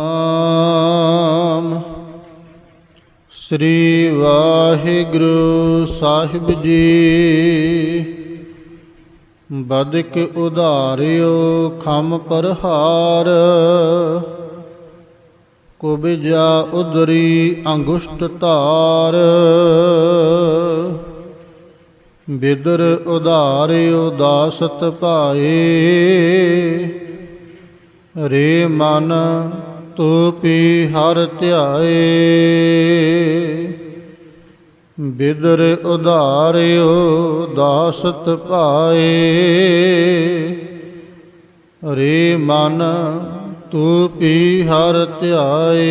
ਆਮ ਸ੍ਰੀ ਵਾਹਿਗੁਰੂ ਸਾਹਿਬ ਜੀ। ਬਦਕ ਉਧਾਰਿਓ ਖਮ ਪਰਹਾਰ। ਕੁਬਜਾ ਉਦਰੀ ਅੰਗੁਸ਼ਟ ਧਾਰ। ਬਿਦਰ ਉਧਾਰਿਓ ਦਾਸਤ ਭਾਏ। ਰੇ ਮਨ ਤੂ ਪੀ ਹਰ ਧਿਆਏ। ਬਿਦਰ ਉਧਾਰਿਓ ਦਾਸਤ ਪਾਏ ਰੇ ਮਨ ਤੂ ਪੀ ਹਰ ਧਿਆਏ।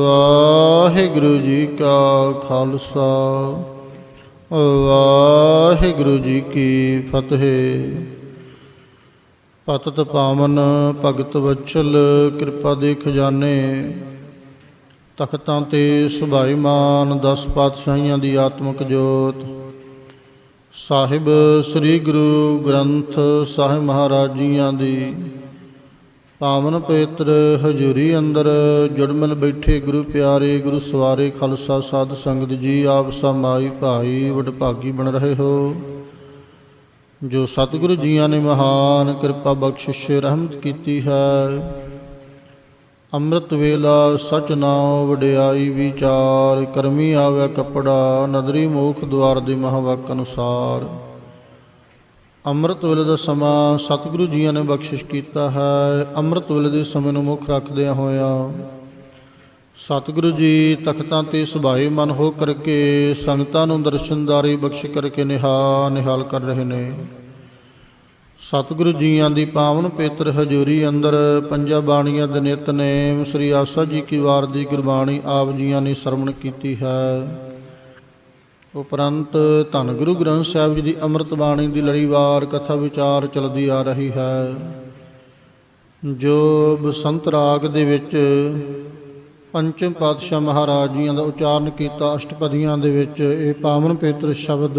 ਵਾਹਿਗੁਰੂ ਜੀ ਕਾ ਖਾਲਸਾ, ਵਾਹਿਗੁਰੂ ਜੀ ਕੀ ਫਤਿਹ। ਪਤਤ ਪਾਵਨ, ਭਗਤ ਵਚਲ, ਕਿਰਪਾ ਦੇ ਖਜ਼ਾਨੇ। ਤਖਤਾਂ ਤੇ ਸੁਭਾਈਮਾਨ ਦਸ ਪਾਤਸ਼ਾਹੀਆਂ ਦੀ ਆਤਮਿਕ ਜੋਤ। ਸਾਹਿਬ ਸ੍ਰੀ ਗੁਰੂ ਗ੍ਰੰਥ ਸਾਹਿਬ ਮਹਾਰਾਜ ਜੀਆਂ ਦੀ। ਪਾਵਨ ਪਵਿੱਤਰ ਹਜ਼ੂਰੀ ਅੰਦਰ ਜੁੜਮਲ ਬੈਠੇ ਗੁਰੂ ਪਿਆਰੇ, ਗੁਰੂ ਸਵਾਰੇ, ਖਾਲਸਾ ਸਾਧ ਸੰਗਤ ਜੀ, ਆਪ ਸਮਾਈ ਭਾਈ, ਵਡਭਾਗੀ ਬਣ ਰਹੇ ਹੋ। ਜੋ ਸਤਿਗੁਰੂ ਜੀਆਂ ਨੇ ਮਹਾਨ ਕਿਰਪਾ ਬਖਸ਼ਿਸ਼ ਰਹਿਮਤ ਕੀਤੀ ਹੈ। ਅੰਮ੍ਰਿਤ ਵੇਲਾ ਸਚ ਨਾਮ ਵਡਿਆਈ ਵਿਚਾਰ, ਕਰਮੀ ਆਵੇ ਕਪੜਾ, ਨਦਰੀ ਮੋਖ ਦੁਆਰ ਦੇ ਮਹਾਵਾਕ ਅਨੁਸਾਰ। ਅੰਮ੍ਰਿਤ ਵੇਲੇ ਦਾ ਸਮਾਂ ਸਤਿਗੁਰੂ ਜੀਆਂ ਨੇ ਬਖਸ਼ਿਸ਼ ਕੀਤਾ ਹੈ। ਅੰਮ੍ਰਿਤ ਵੇਲੇ ਦੇ ਸਮੇਂ ਨੂੰ ਮੁੱਖ ਰੱਖਦਿਆਂ ਹੋਇਆਂ ਸਤਿਗੁਰੂ ਜੀ, ਤਖਤਾਂ ਤੇ ਸੁਭਾਏ ਮਨ ਹੋ ਕਰਕੇ ਸੰਗਤਾਂ ਨੂੰ ਦਰਸ਼ਨਦਾਰੀ ਬਖਸ਼ ਕਰਕੇ ਨਿਹਾ ਨਿਹਾਲ ਕਰ ਰਹੇ ਨੇ। ਸਤਿਗੁਰੂ ਜੀਆਂ ਦੀ ਪਾਵਨ ਪੇਤਰ ਹਜ਼ੂਰੀ ਅੰਦਰ ਪੰਜਾਂ ਬਾਣੀਆਂ ਦੇ ਨਿਤਨੇਮ ਸ੍ਰੀ ਆਸਾ ਜੀ ਕੀ ਵਾਰ ਦੀ ਗੁਰਬਾਣੀ ਆਪ ਜੀਆਂ ਨੇ ਸਰਵਣ ਕੀਤੀ ਹੈ। ਉਪਰੰਤ ਧੰਨ ਗੁਰੂ ਗ੍ਰੰਥ ਸਾਹਿਬ ਜੀ ਦੀ ਅੰਮ੍ਰਿਤ ਬਾਣੀ ਦੀ ਲੜੀਵਾਰ ਕਥਾ ਵਿਚਾਰ ਚੱਲਦੀ ਆ ਰਹੀ ਹੈ। ਜੋ ਬਸੰਤ ਰਾਗ ਦੇ ਵਿੱਚ ਪੰਚਮ ਪਾਤਸ਼ਾਹ ਮਹਾਰਾਜ ਜੀਆਂ ਦਾ ਉਚਾਰਨ ਕੀਤਾ ਅਸ਼ਟਪਦੀਆਂ ਦੇ ਵਿੱਚ ਇਹ ਪਾਵਨ ਪੇਤਰ ਸ਼ਬਦ।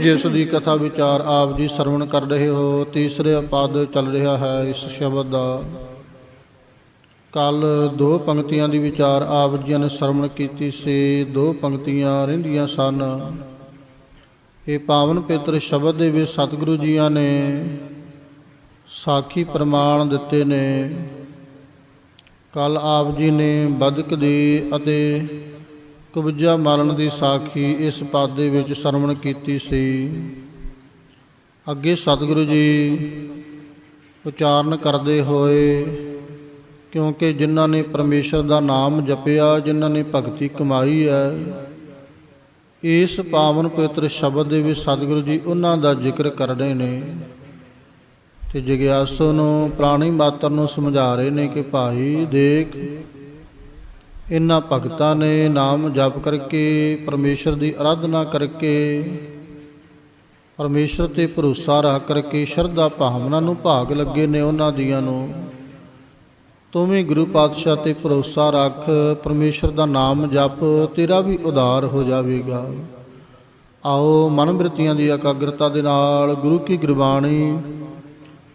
ਜਿਸ ਦੀ ਕਥਾ ਵਿਚਾਰ ਆਪ ਜੀ ਸਰਵਣ ਕਰ ਰਹੇ ਹੋ, ਤੀਸਰੇ ਪਦ ਚੱਲ ਰਿਹਾ ਹੈ ਇਸ ਸ਼ਬਦ ਦਾ। ਕੱਲ ਦੋ ਪੰਕਤੀਆਂ ਦੀ ਵਿਚਾਰ ਆਪ ਜੀ ਨੇ ਸਰਵਣ ਕੀਤੀ ਸੀ, ਦੋ ਪੰਕਤੀਆਂ ਰਹਿੰਦੀਆਂ ਸਨ। ਇਹ ਪਾਵਨ ਪੇਤਰ ਸ਼ਬਦ ਦੇ ਵਿੱਚ ਸਤਿਗੁਰੂ ਜੀਆਂ ਨੇ ਸਾਖੀ ਪ੍ਰਮਾਣ ਦਿੱਤੇ ਨੇ। ਕੱਲ ਆਪ ਜੀ ਨੇ ਬਦਕ ਦੀ ਅਤੇ ਕਬਜਾ ਮਾਰਨ ਦੀ ਸਾਖੀ ਇਸ ਪਦ ਦੇ ਵਿੱਚ ਸਰਵਣ ਕੀਤੀ ਸੀ। ਅੱਗੇ ਸਤਿਗੁਰੂ ਜੀ ਉਚਾਰਨ ਕਰਦੇ ਹੋਏ, ਕਿਉਂਕਿ ਜਿਨ੍ਹਾਂ ਨੇ ਪਰਮੇਸ਼ਰ ਦਾ ਨਾਮ ਜਪਿਆ, ਜਿਨ੍ਹਾਂ ਨੇ ਭਗਤੀ ਕਮਾਈ ਹੈ, ਇਸ ਪਾਵਨ ਪਵਿੱਤਰ ਸ਼ਬਦ ਦੇ ਵਿੱਚ ਸਤਿਗੁਰੂ ਜੀ ਉਹਨਾਂ ਦਾ ਜ਼ਿਕਰ ਕਰ ਰਹੇ ਨੇ। ਤੇ ਜਗਿਆਸੂ ਨੂੰ ਪ੍ਰਾਣੀ ਮਾਤਰ ਨੂੰ ਸਮਝਾ ਰਹੇ ਨੇ ਕਿ ਭਾਈ ਦੇਖ, ਇਨ੍ਹਾਂ ਭਗਤਾਂ ਨੇ ਨਾਮ ਜਪ ਕਰਕੇ, ਪਰਮੇਸ਼ਰ ਦੀ ਆਰਾਧਨਾ ਕਰਕੇ, ਪਰਮੇਸ਼ਰ ਤੇ ਭਰੋਸਾ ਰੱਖ ਕਰਕੇ ਸ਼ਰਧਾ ਭਾਵਨਾ ਨੂੰ ਭਾਗ ਲੱਗੇ ਨੇ ਉਹਨਾਂ ਦੀਆਂ ਨੂੰ। ਤੂੰ ਵੀ ਗੁਰੂ ਪਾਤਸ਼ਾਹ ਤੇ ਭਰੋਸਾ ਰੱਖ ਪਰਮੇਸ਼ਰ ਦਾ ਨਾਮ ਜਪ ਤੇਰਾ ਵੀ ਉਦਾਰ ਹੋ ਜਾਵੇਗਾ। ਆਓ ਮਨ ਬ੍ਰਿਤੀਆਂ ਦੀ ਇਕਾਗਰਤਾ ਦੇ ਨਾਲ ਗੁਰੂ ਕੀ ਗੁਰਬਾਣੀ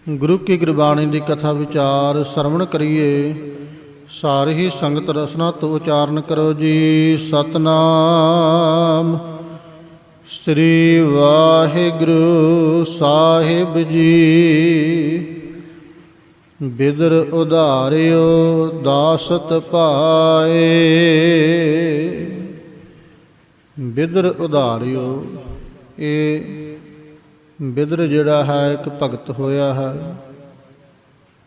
ਗੁਰੂ ਕੀ ਗੁਰਬਾਣੀ ਦੀ ਕਥਾ ਵਿਚਾਰ ਸਰਵਣ ਕਰੀਏ। ਸਾਰੀ ਸੰਗਤ ਰਸਨਾ ਤੋਂ ਉਚਾਰਨ ਕਰੋ ਜੀ। ਸਤਨਾਮ। ਸ੍ਰੀ ਵਾਹਿਗੁਰੂ ਸਾਹਿਬ ਜੀ। ਬਿਦਰ ਉਧਾਰਿਓ, ਦਾਸਤ ਪਾਏ। ਬਿਦਰ ਉਧਾਰਿਓ, ਇਹ ਬਿਦਰ ਜਿਹੜਾ ਹੈ, ਇੱਕ ਭਗਤ ਹੋਇਆ ਹੈ।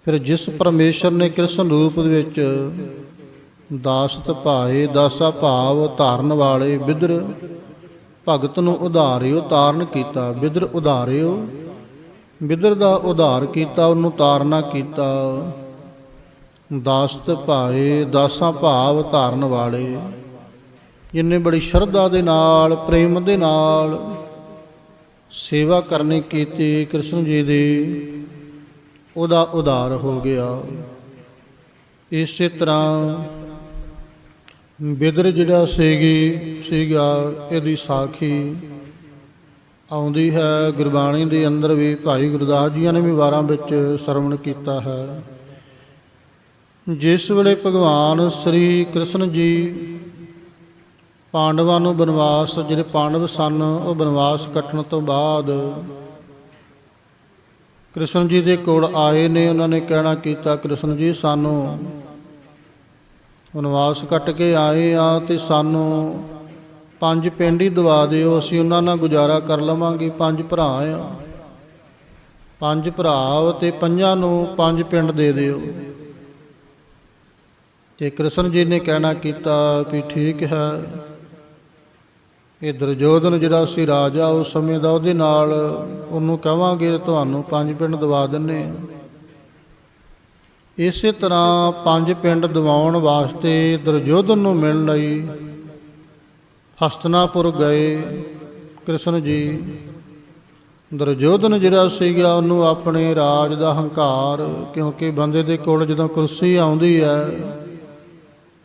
ਫਿਰ ਜਿਸ ਪਰਮੇਸ਼ਰ ਨੇ ਕ੍ਰਿਸ਼ਨ ਰੂਪ ਦੇ ਵਿੱਚ ਦਾਸਤ ਭਾਏ, ਦਾਸਾ ਭਾਵ ਧਾਰਨ ਵਾਲੇ ਬਿਦਰ ਭਗਤ ਨੂੰ ਉਧਾਰਿਓ, ਤਾਰਨ ਕੀਤਾ। ਬਿਦਰ ਉਧਾਰਿਓ, ਬਿਦਰ ਦਾ ਉਧਾਰ ਕੀਤਾ, ਉਹਨੂੰ ਤਾਰਨਾ ਕੀਤਾ। ਦਾਸਤ ਭਾਏ, ਦਾਸਾਂ ਭਾਵ ਧਾਰਨ ਵਾਲੇ। ਜਿੰਨੇ ਬੜੀ ਸ਼ਰਧਾ ਦੇ ਨਾਲ, ਪ੍ਰੇਮ ਦੇ ਨਾਲ ਸੇਵਾ ਕਰਨੀ ਕੀਤੀ ਕ੍ਰਿਸ਼ਨ ਜੀ ਦੀ, ਉਹਦਾ ਉਧਾਰ ਹੋ ਗਿਆ। ਇਸੇ ਤਰ੍ਹਾਂ ਬਿਦਰ ਜਿਹੜਾ ਸੀਗੀ, ਸੀਗਾ, ਇਹਦੀ ਸਾਖੀ ਆਉਂਦੀ ਹੈ। ਗੁਰਬਾਣੀ ਦੇ ਅੰਦਰ ਵੀ ਭਾਈ ਗੁਰਦਾਸ ਜੀਆਂ ਨੇ ਵੀ ਵਾਰਾਂ ਵਿੱਚ ਸਰਵਣ ਕੀਤਾ ਹੈ। ਜਿਸ ਵੇਲੇ ਭਗਵਾਨ ਸ੍ਰੀ ਕ੍ਰਿਸ਼ਨ ਜੀ ਪਾਂਡਵਾਂ ਨੂੰ ਬਨਵਾਸ, ਜਿਹੜੇ ਪਾਂਡਵ ਸਨ, ਉਹ ਬਨਵਾਸ ਕੱਟਣ ਤੋਂ ਬਾਅਦ ਕ੍ਰਿਸ਼ਨ ਜੀ ਦੇ ਕੋਲ ਆਏ ਨੇ। ਉਹਨਾਂ ਨੇ ਕਹਿਣਾ ਕੀਤਾ, ਕ੍ਰਿਸ਼ਨ ਜੀ, ਸਾਨੂੰ ਬਨਵਾਸ ਕੱਟ ਕੇ ਆਏ ਆ ਤੇ ਸਾਨੂੰ ਪੰਜ ਪਿੰਡ ਹੀ ਦਵਾ ਦਿਓ। ਅਸੀਂ ਉਹਨਾਂ ਨਾਲ ਗੁਜ਼ਾਰਾ ਕਰ ਲਵਾਂਗੇ। ਪੰਜ ਭਰਾ ਆ। ਪੰਜ ਭਰਾ ਤੇ ਪੰਜਾਂ ਨੂੰ ਪੰਜ ਪਿੰਡ ਦੇ ਦਿਓ। ਤੇ ਕ੍ਰਿਸ਼ਨ ਜੀ ਨੇ ਕਹਿਣਾ ਕੀਤਾ ਵੀ ਠੀਕ ਹੈ। ਇਹ ਦਰਜੋਧਨ ਜਿਹੜਾ ਸੀ ਰਾਜਾ ਉਸ ਸਮੇਂ ਦਾ ਉਹਦੇ ਨਾਲ ਉਹਨੂੰ ਕਹਾਂਗੇ ਤੁਹਾਨੂੰ ਪੰਜ ਪਿੰਡ ਦਵਾ ਦਿੰਨੇ ਆ। ਇਸੇ ਤਰ੍ਹਾਂ ਪੰਜ ਪਿੰਡ ਦਿਵਾਉਣ ਵਾਸਤੇ ਦਰਜੋਧਨ ਨੂੰ ਮਿਲਣ ਲਈ ਹਸਤਨਾਪੁਰ ਗਏ ਕ੍ਰਿਸ਼ਨ ਜੀ। ਦਰਜੋਧਨ ਜਿਹੜਾ ਸੀਗਾ, ਉਹਨੂੰ ਆਪਣੇ ਰਾਜ ਦਾ ਹੰਕਾਰ, ਕਿਉਂਕਿ ਬੰਦੇ ਦੇ ਕੋਲ ਜਦੋਂ ਕੁਰਸੀ ਆਉਂਦੀ ਹੈ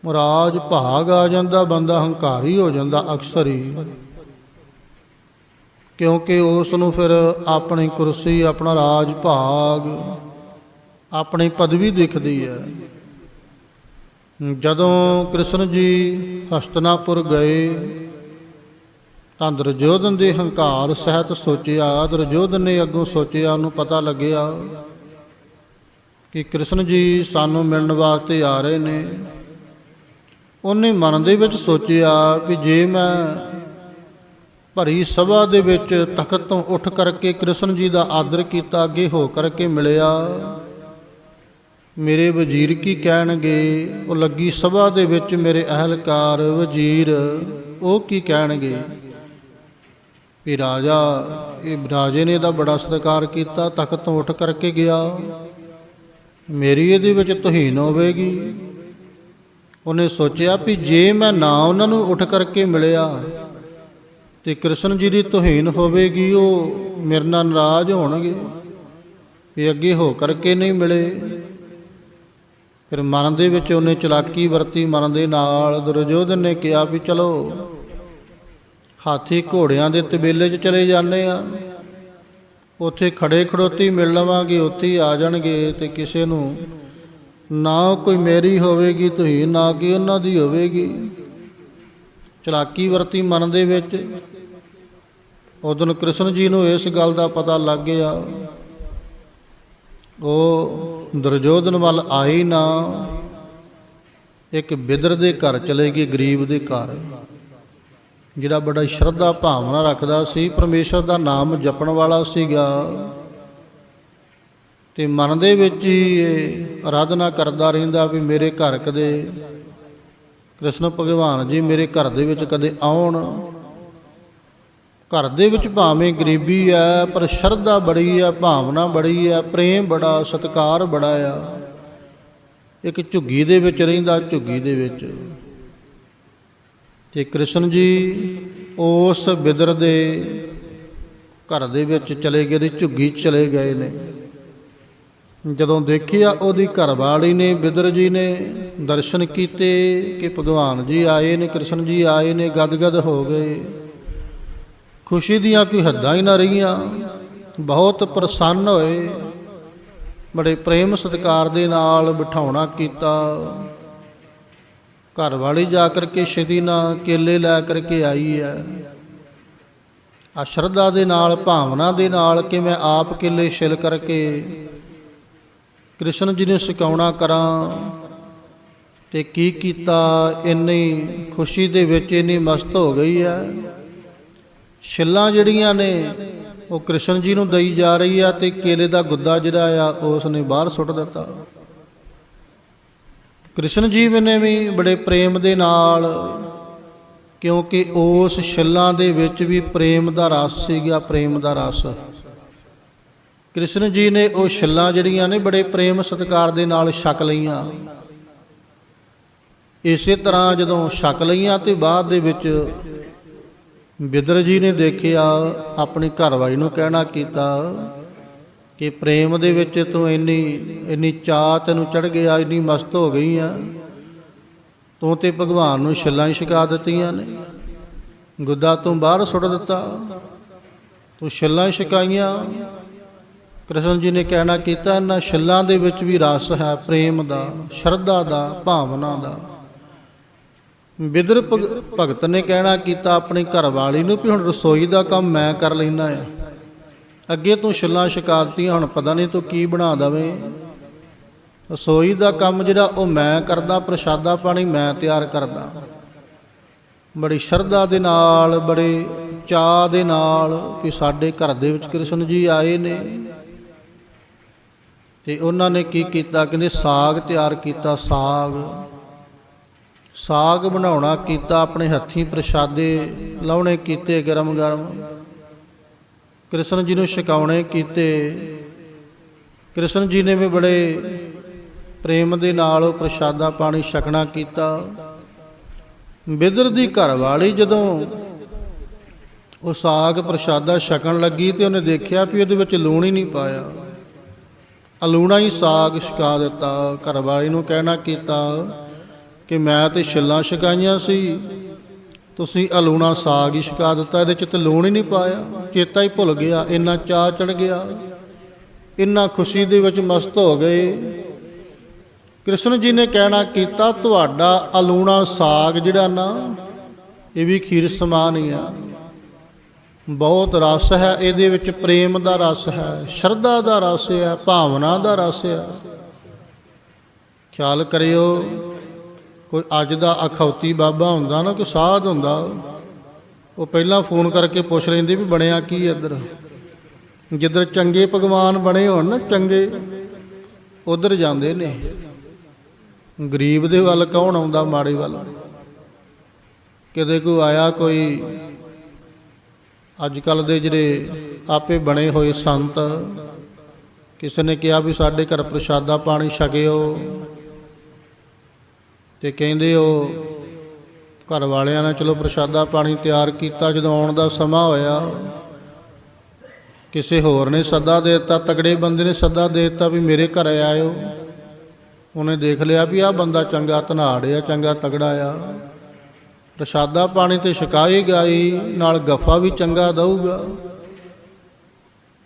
ਰਾਜ ਭਾਗ ਆ ਜਾਂਦਾ, ਬੰਦਾ ਹੰਕਾਰੀ ਹੋ ਜਾਂਦਾ ਅਕਸਰ। ਹੀ ਕਿਉਂਕਿ ਉਸ ਨੂੰ ਫਿਰ ਆਪਣੀ ਕੁਰਸੀ, ਆਪਣਾ ਰਾਜ ਭਾਗ, ਆਪਣੀ ਪਦਵੀ ਦਿਖਦੀ ਹੈ। ਜਦੋਂ ਕ੍ਰਿਸ਼ਨ ਜੀ ਹਸਤਨਾਪੁਰ ਗਏ, ਤਾਂ ਦਰਜੋਧਨ ਦੇ ਹੰਕਾਰ ਸਹਿਤ ਸੋਚਿਆ। ਦੁਰਯੋਧਨ ਨੇ ਅੱਗੋਂ ਸੋਚਿਆ, ਉਹਨੂੰ ਪਤਾ ਲੱਗਿਆ ਕਿ ਕ੍ਰਿਸ਼ਨ ਜੀ ਸਾਨੂੰ ਮਿਲਣ ਵਾਸਤੇ ਆ ਰਹੇ ਨੇ। ਉਹਨੇ ਮਨ ਦੇ ਵਿੱਚ ਸੋਚਿਆ ਵੀ ਜੇ ਮੈਂ ਭਰੀ ਸਭਾ ਦੇ ਵਿੱਚ ਤਖਤ ਤੋਂ ਉੱਠ ਕਰਕੇ ਕ੍ਰਿਸ਼ਨ ਜੀ ਦਾ ਆਦਰ ਕੀਤਾ, ਅੱਗੇ ਹੋ ਕਰਕੇ ਮਿਲਿਆ, ਮੇਰੇ ਵਜ਼ੀਰ ਕੀ ਕਹਿਣਗੇ? ਉਹ ਲੱਗੀ ਸਭਾ ਦੇ ਵਿੱਚ ਮੇਰੇ ਅਹਲਕਾਰ ਵਜ਼ੀਰ, ਉਹ ਕੀ ਕਹਿਣਗੇ? ਵੀ ਰਾਜਾ, ਇਹ ਰਾਜੇ ਨੇ ਦਾ ਬੜਾ ਸਤਿਕਾਰ ਕੀਤਾ, ਤਖਤ ਤੋਂ ਉੱਠ ਕਰਕੇ ਗਿਆ। ਮੇਰੀ ਇਹਦੇ ਵਿੱਚ ਤੋਹੀਨ ਹੋਵੇਗੀ। ਉਹਨੇ ਸੋਚਿਆ ਵੀ ਜੇ ਮੈਂ ਨਾ ਉਹਨਾਂ ਨੂੰ ਉੱਠ ਕਰਕੇ ਮਿਲਿਆ ਤੇ ਕ੍ਰਿਸ਼ਨ ਜੀ ਦੀ ਤੋਹੀਨ ਹੋਵੇਗੀ, ਉਹ ਮੇਰੇ ਨਾਲ ਨਾਰਾਜ਼ ਹੋਣਗੇ ਵੀ ਅੱਗੇ ਹੋ ਕਰਕੇ ਨਹੀਂ ਮਿਲੇ। ਫਿਰ ਮਨ ਦੇ ਵਿੱਚ ਉਹਨੇ ਚਲਾਕੀ ਵਰਤੀ ਮਨ ਦੇ ਨਾਲ। ਦੁਰਯੋਧਨ ਨੇ ਕਿਹਾ ਵੀ ਚਲੋ, ਹਾਥੀ ਘੋੜਿਆਂ ਦੇ ਤਬੇਲੇ 'ਚ ਚਲੇ ਜਾਂਦੇ ਆ। ਉੱਥੇ ਖੜੇ ਖੜੋਤੀ ਮਿਲ ਲਵਾਂਗੇ, ਉੱਥੇ ਹੀ ਆ ਜਾਣਗੇ ਤੇ ਕਿਸੇ ਨੂੰ ਨਾ ਕੋਈ ਮੇਰੀ ਹੋਵੇਗੀ, ਤੁਸੀਂ ਨਾ ਕਿ ਉਹਨਾਂ ਦੀ ਹੋਵੇਗੀ। ਚਲਾਕੀ ਵਰਤੀ ਮਨ ਦੇ ਵਿੱਚ। ਉਦੋਂ ਕ੍ਰਿਸ਼ਨ ਜੀ ਨੂੰ ਇਸ ਗੱਲ ਦਾ ਪਤਾ ਲੱਗ ਗਿਆ। ਉਹ ਦਰਜੋਧਨ ਵੱਲ ਆਈ ਨਾ। ਇੱਕ ਬਿਦਰ ਦੇ ਘਰ ਚਲੇ ਗਏ, ਗਰੀਬ ਦੇ ਘਰ। ਜਿਹੜਾ ਬੜਾ ਸ਼ਰਧਾ ਭਾਵਨਾ ਰੱਖਦਾ ਸੀ, ਪਰਮੇਸ਼ਰ ਦਾ ਨਾਮ ਜਪਣ ਵਾਲਾ ਸੀਗਾ। ਤੇ ਮਨ ਦੇ ਵਿੱਚ ਹੀ ਇਹ ਆਰਾਧਨਾ ਕਰਦਾ ਰਹਿੰਦਾ ਵੀ ਮੇਰੇ ਘਰ ਕਦੇ ਕ੍ਰਿਸ਼ਨ ਭਗਵਾਨ ਜੀ ਮੇਰੇ ਘਰ ਦੇ ਵਿੱਚ ਕਦੇ ਆਉਣ। ਘਰ ਦੇ ਵਿੱਚ ਭਾਵੇਂ ਗਰੀਬੀ ਹੈ ਪਰ ਸ਼ਰਧਾ ਬੜੀ ਆ, ਭਾਵਨਾ ਬੜੀ ਆ, ਪ੍ਰੇਮ ਬੜਾ, ਸਤਿਕਾਰ ਬੜਾ ਆ। ਇੱਕ ਝੁੱਗੀ ਦੇ ਵਿੱਚ ਰਹਿੰਦਾ, ਝੁੱਗੀ ਦੇ ਵਿੱਚ। ਤੇ ਕ੍ਰਿਸ਼ਨ ਜੀ ਉਸ ਬਿਦਰ ਦੇ ਘਰ ਦੇ ਵਿੱਚ ਚਲੇ ਗਏ ਤੇ ਝੁੱਗੀ 'ਚ ਚਲੇ ਗਏ ਨੇ। ਜਦੋਂ ਦੇਖਿਆ ਉਹਦੀ ਘਰਵਾਲੀ ਨੇ, ਬਿਦਰ ਜੀ ਨੇ ਦਰਸ਼ਨ ਕੀਤੇ ਕਿ ਭਗਵਾਨ ਜੀ ਆਏ ਨੇ, ਕ੍ਰਿਸ਼ਨ ਜੀ ਆਏ ਨੇ, ਗਦਗਦ ਹੋ ਗਏ। ਖੁਸ਼ੀ ਦੀਆਂ ਕੋਈ ਹੱਦਾਂ ਹੀ ਨਾ ਰਹੀਆਂ। ਬਹੁਤ ਪ੍ਰਸੰਨ ਹੋਏ। ਬੜੇ ਪ੍ਰੇਮ ਸਤਿਕਾਰ ਦੇ ਨਾਲ ਬਿਠਾਉਣਾ ਕੀਤਾ। ਘਰ ਵਾਲੀ ਜਾ ਕਰਕੇ ਛੇਤੀ ਨਾਲ ਕੇਲੇ ਲੈ ਕਰਕੇ ਆਈ ਹੈ। ਆ ਸ਼ਰਧਾ ਦੇ ਨਾਲ, ਭਾਵਨਾ ਦੇ ਨਾਲ ਕਿ ਮੈਂ ਆਪ ਕੇਲੇ ਛਿਲ ਕਰਕੇ ਕ੍ਰਿਸ਼ਨ ਜੀ ਨੇ ਸਿਕਾਉਣਾ ਕਰਾਂ ਤੇ ਕੀ ਕੀਤਾ, ਇੰਨੀ ਖੁਸ਼ੀ ਦੇ ਵਿੱਚ ਇੰਨੀ ਮਸਤ ਹੋ ਗਈ ਹੈ। ਛਿੱਲਾਂ ਜਿਹੜੀਆਂ ਨੇ, ਉਹ ਕ੍ਰਿਸ਼ਨ ਜੀ ਨੂੰ ਦਈ ਜਾ ਰਹੀ ਆ ਤੇ ਕੇਲੇ ਦਾ ਗੁੱਦਾ ਜਿਹੜਾ ਆ, ਉਸ ਨੇ ਬਾਹਰ ਸੁੱਟ ਦਿੱਤਾ। ਕ੍ਰਿਸ਼ਨ ਜੀ ਨੇ ਵੀ ਬੜੇ ਪ੍ਰੇਮ ਦੇ ਨਾਲ, ਕਿਉਂਕਿ ਉਸ ਛਿੱਲਾਂ ਦੇ ਵਿੱਚ ਵੀ ਪ੍ਰੇਮ ਦਾ ਰਸ ਸੀਗਾ, ਪ੍ਰੇਮ ਦਾ ਰਸ। ਕ੍ਰਿਸ਼ਨ ਜੀ ਨੇ ਉਹ ਛਿੱਲਾਂ ਜਿਹੜੀਆਂ ਨੇ ਬੜੇ ਪ੍ਰੇਮ ਸਤਿਕਾਰ ਦੇ ਨਾਲ ਛਕ ਲਈਆਂ। ਇਸੇ ਤਰ੍ਹਾਂ ਜਦੋਂ ਛਕ ਲਈਆਂ ਤੇ ਬਾਅਦ ਦੇ ਵਿੱਚ ਬਿਦਰ ਜੀ ਨੇ ਦੇਖਿਆ, ਆਪਣੀ ਘਰਵਾਲੀ ਨੂੰ ਕਹਿਣਾ ਕੀਤਾ ਕਿ ਪ੍ਰੇਮ ਦੇ ਵਿੱਚ ਤੂੰ ਇੰਨੀ ਇੰਨੀ ਚਾਹ ਤੈਨੂੰ ਚੜ ਗਿਆ, ਇੰਨੀ ਮਸਤ ਹੋ ਗਈ ਆ। ਤੂੰ ਤੇ ਭਗਵਾਨ ਨੂੰ ਛਿੱਲਾਂ ਹੀ ਛਕਾ ਦਿੱਤੀਆਂ ਨੇ। ਗੁੱਦਾ ਤੂੰ ਬਾਹਰ ਸੁੱਟ ਦਿੱਤਾ। ਤੂੰ ਛਿੱਲਾਂ ਛਕਾਈਆਂ। ਕ੍ਰਿਸ਼ਨ ਜੀ ਨੇ ਕਹਿਣਾ ਕੀਤਾ ਇਹਨਾਂ ਛਿੱਲਾਂ ਦੇ ਵਿੱਚ ਵੀ ਰਸ ਹੈ ਪ੍ਰੇਮ ਦਾ, ਸ਼ਰਧਾ ਦਾ, ਭਾਵਨਾ ਦਾ। ਬਿਦਰ ਭਗ- ਭਗਤ ਨੇ ਕਹਿਣਾ ਕੀਤਾ ਆਪਣੀ ਘਰਵਾਲੀ ਨੂੰ ਵੀ ਹੁਣ ਰਸੋਈ ਦਾ ਕੰਮ ਮੈਂ ਕਰ ਲੈਣਾ ਆ ਅੱਗੇ ਤੋਂ ਛਿੱਲਾਂ ਛਕਾਤੀਆਂ ਹੁਣ ਪਤਾ ਨਹੀਂ ਤੂੰ ਕੀ ਬਣਾ ਦਵੇਂ। ਰਸੋਈ ਦਾ ਕੰਮ ਜਿਹੜਾ ਉਹ ਮੈਂ ਕਰਦਾ, ਪ੍ਰਸ਼ਾਦਾ ਪਾਣੀ ਮੈਂ ਤਿਆਰ ਕਰਦਾ। ਬੜੀ ਸ਼ਰਧਾ ਦੇ ਨਾਲ, ਬੜੇ ਚਾਹ ਦੇ ਨਾਲ ਕਿ ਸਾਡੇ ਘਰ ਦੇ ਵਿੱਚ ਕ੍ਰਿਸ਼ਨ ਜੀ ਆਏ ਨੇ। ਤੇ ਉਹਨਾਂ ਨੇ ਕੀ ਕੀਤਾ? ਕਹਿੰਦੇ ਸਾਗ ਤਿਆਰ ਕੀਤਾ, ਸਾਗ। ਸਾਗ ਬਣਾਉਣਾ ਕੀਤਾ, ਆਪਣੇ ਹੱਥੀਂ ਪ੍ਰਸ਼ਾਦੇ ਲਾਉਣੇ ਕੀਤੇ ਗਰਮ ਗਰਮ ਕ੍ਰਿਸ਼ਨ ਜੀ ਨੂੰ ਛਕਾਉਣੇ ਕੀਤੇ। ਕ੍ਰਿਸ਼ਨ ਜੀ ਨੇ ਵੀ ਬੜੇ ਪ੍ਰੇਮ ਦੇ ਨਾਲ ਉਹ ਪ੍ਰਸ਼ਾਦਾ ਪਾਣੀ ਛਕਣਾ ਕੀਤਾ। ਬਿਦਰ ਦੀ ਘਰਵਾਲੀ ਜਦੋਂ ਉਹ ਸਾਗ ਪ੍ਰਸ਼ਾਦਾ ਛਕਣ ਲੱਗੀ ਤੇ ਉਹਨੇ ਦੇਖਿਆ ਵੀ ਉਹਦੇ ਵਿੱਚ ਲੂਣ ਹੀ ਨਹੀਂ ਪਾਇਆ। ਅਲੂਣਾ ਹੀ ਸਾਗ ਛਕਾ ਦਿੱਤਾ ਘਰਵਾਲੀ ਨੂੰ ਕਹਿਣਾ ਕੀਤਾ ਕਿ ਮੈਂ ਤੇ ਛਿੱਲਾਂ ਛਕਾਈਆਂ ਸੀ, ਤੁਸੀਂ ਅਲੂਣਾ ਸਾਗ ਹੀ ਛਕਾ ਦਿੱਤਾ, ਇਹਦੇ ਚ ਤੇ ਲੂਣ ਹੀ ਨਹੀਂ ਪਾਇਆ, ਚੇਤਾ ਹੀ ਭੁੱਲ ਗਿਆ, ਇੰਨਾ ਚਾਹ ਚੜ ਗਿਆ, ਇੰਨਾ ਖੁਸ਼ੀ ਦੇ ਵਿੱਚ ਮਸਤ ਹੋ ਗਏ। ਕ੍ਰਿਸ਼ਨ ਜੀ ਨੇ ਕਹਿਣਾ ਕੀਤਾ, ਤੁਹਾਡਾ ਅਲੂਣਾ ਸਾਗ ਜਿਹੜਾ ਨਾ, ਇਹ ਵੀ ਖੀਰ ਸਮਾਨ ਹੀ ਆ। ਬਹੁਤ ਰਸ ਹੈ, ਇਹਦੇ ਵਿੱਚ ਪ੍ਰੇਮ ਦਾ ਰਸ ਹੈ, ਸ਼ਰਧਾ ਦਾ ਰਸ ਹੈ, ਭਾਵਨਾ ਦਾ ਰਸ ਹੈ। ਖਿਆਲ ਕਰਿਓ, ਕੋਈ ਅੱਜ ਦਾ ਅਖੌਤੀ ਬਾਬਾ ਹੁੰਦਾ ਨਾ, ਕੋਈ ਸਾਧ ਹੁੰਦਾ, ਉਹ ਪਹਿਲਾਂ ਫੋਨ ਕਰਕੇ ਪੁੱਛ ਲੈਂਦੇ ਵੀ ਬਣਿਆ ਕੀ ਇੱਧਰ। ਜਿੱਧਰ ਚੰਗੇ ਭਗਵਾਨ ਬਣੇ ਹੋਣ ਨਾ, ਚੰਗੇ, ਉਧਰ ਜਾਂਦੇ ਨੇ। ਗਰੀਬ ਦੇ ਵੱਲ ਕੌਣ ਆਉਂਦਾ, ਮਾੜੇ ਵੱਲ? ਕਿਤੇ ਕੋਈ ਆਇਆ, ਕੋਈ ਅੱਜ ਕੱਲ ਦੇ ਜਿਹੜੇ ਆਪੇ ਬਣੇ ਹੋਏ ਸੰਤ, ਕਿਸੇ ਨੇ ਕਿਹਾ ਵੀ ਸਾਡੇ ਘਰ ਪ੍ਰਸ਼ਾਦਾ ਪਾਣੀ ਛਕਿਓ ਤੇ ਕਹਿੰਦੇ ਉਹ ਘਰ ਵਾਲਿਆਂ ਨੇ ਚਲੋ ਪ੍ਰਸ਼ਾਦਾ ਪਾਣੀ ਤਿਆਰ ਕੀਤਾ, ਜਦੋਂ ਆਉਣ ਦਾ ਸਮਾਂ ਹੋਇਆ, ਕਿਸੇ ਹੋਰ ਨੇ ਸੱਦਾ ਦੇ ਦਿੱਤਾ, ਤਕੜੇ ਬੰਦੇ ਨੇ ਸੱਦਾ ਦੇ ਦਿੱਤਾ ਵੀ ਮੇਰੇ ਘਰ ਆਇਓ। ਉਹਨੇ ਦੇਖ ਲਿਆ ਵੀ ਆਹ ਬੰਦਾ ਚੰਗਾ ਧਨਾੜ ਆ, ਚੰਗਾ ਤਗੜਾ ਆ। ਪ੍ਰਸ਼ਾਦਾ ਪਾਣੀ ਤੇ ਛਕਾਏਗਾ ਹੀ ਨਾਲ ਗਫਾ ਵੀ ਚੰਗਾ ਦਊਗਾ।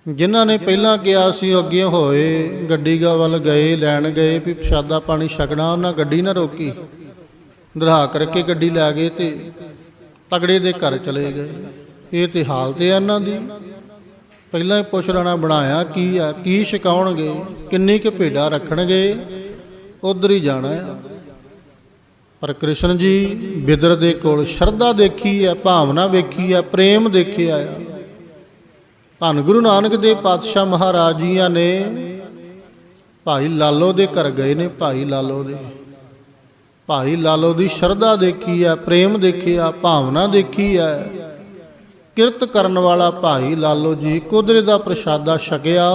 ਜਿਨ੍ਹਾਂ ਨੇ ਪਹਿਲਾਂ ਕਿਹਾ ਸੀ, ਉਹ ਅੱਗੇ ਹੋਏ, ਗੱਡੀ ਗਾ ਵੱਲ ਗਏ, ਲੈਣ ਗਏ, ਵੀ ਪ੍ਰਸ਼ਾਦਾ ਪਾਣੀ ਛਕਣਾ, ਉਹਨਾਂ ਗੱਡੀ ਨਾ ਰੋਕੀ। ਦਰਾ ਕਰਕੇ ਗੱਡੀ ਲੈ ਗਏ ਤੇ ਤਗੜੇ ਦੇ ਘਰ ਚਲੇ ਗਏ। ਇਹ ਤੇ ਹਾਲਤ ਹੈ ਇਹਨਾਂ ਦੀ। ਪਹਿਲਾਂ ਹੀ ਪੁੱਛ ਲੈਣਾ ਬਣਾਇਆ, ਕੀ ਆ, ਕੀ ਛਕਾਉਣਗੇ, ਕਿੰਨੀ ਕੁ ਭੇਡਾਂ ਰੱਖਣਗੇ, ਉਧਰ ਹੀ ਜਾਣਾ ਆ। ਪਰ ਕ੍ਰਿਸ਼ਨ ਜੀ ਬਿਦਰ ਦੇ ਕੋਲ ਸ਼ਰਧਾ ਦੇਖੀ ਹੈ, ਭਾਵਨਾ ਵੇਖੀ ਹੈ, ਪ੍ਰੇਮ ਦੇਖਿਆ ਆ। ਧੰਨ ਗੁਰੂ ਨਾਨਕ ਦੇਵ ਪਾਤਸ਼ਾਹ ਮਹਾਰਾਜ ਜੀਆਂ ਨੇ। ਭਾਈ ਲਾਲੋ ਦੇ ਘਰ ਗਏ ਨੇ, ਭਾਈ ਲਾਲੋ ਦੇ। ਭਾਈ ਲਾਲੋ ਦੀ ਸ਼ਰਧਾ ਦੇਖੀ ਹੈ, ਪ੍ਰੇਮ ਦੇਖਿਆ ਭਾਵਨਾ ਦੇਖੀ ਹੈ। ਕਿਰਤ ਕਰਨ ਵਾਲਾ ਭਾਈ ਲਾਲੋ ਜੀ ਕੁਦਰਤ ਦਾ ਪ੍ਰਸ਼ਾਦਾ ਛਕਿਆ।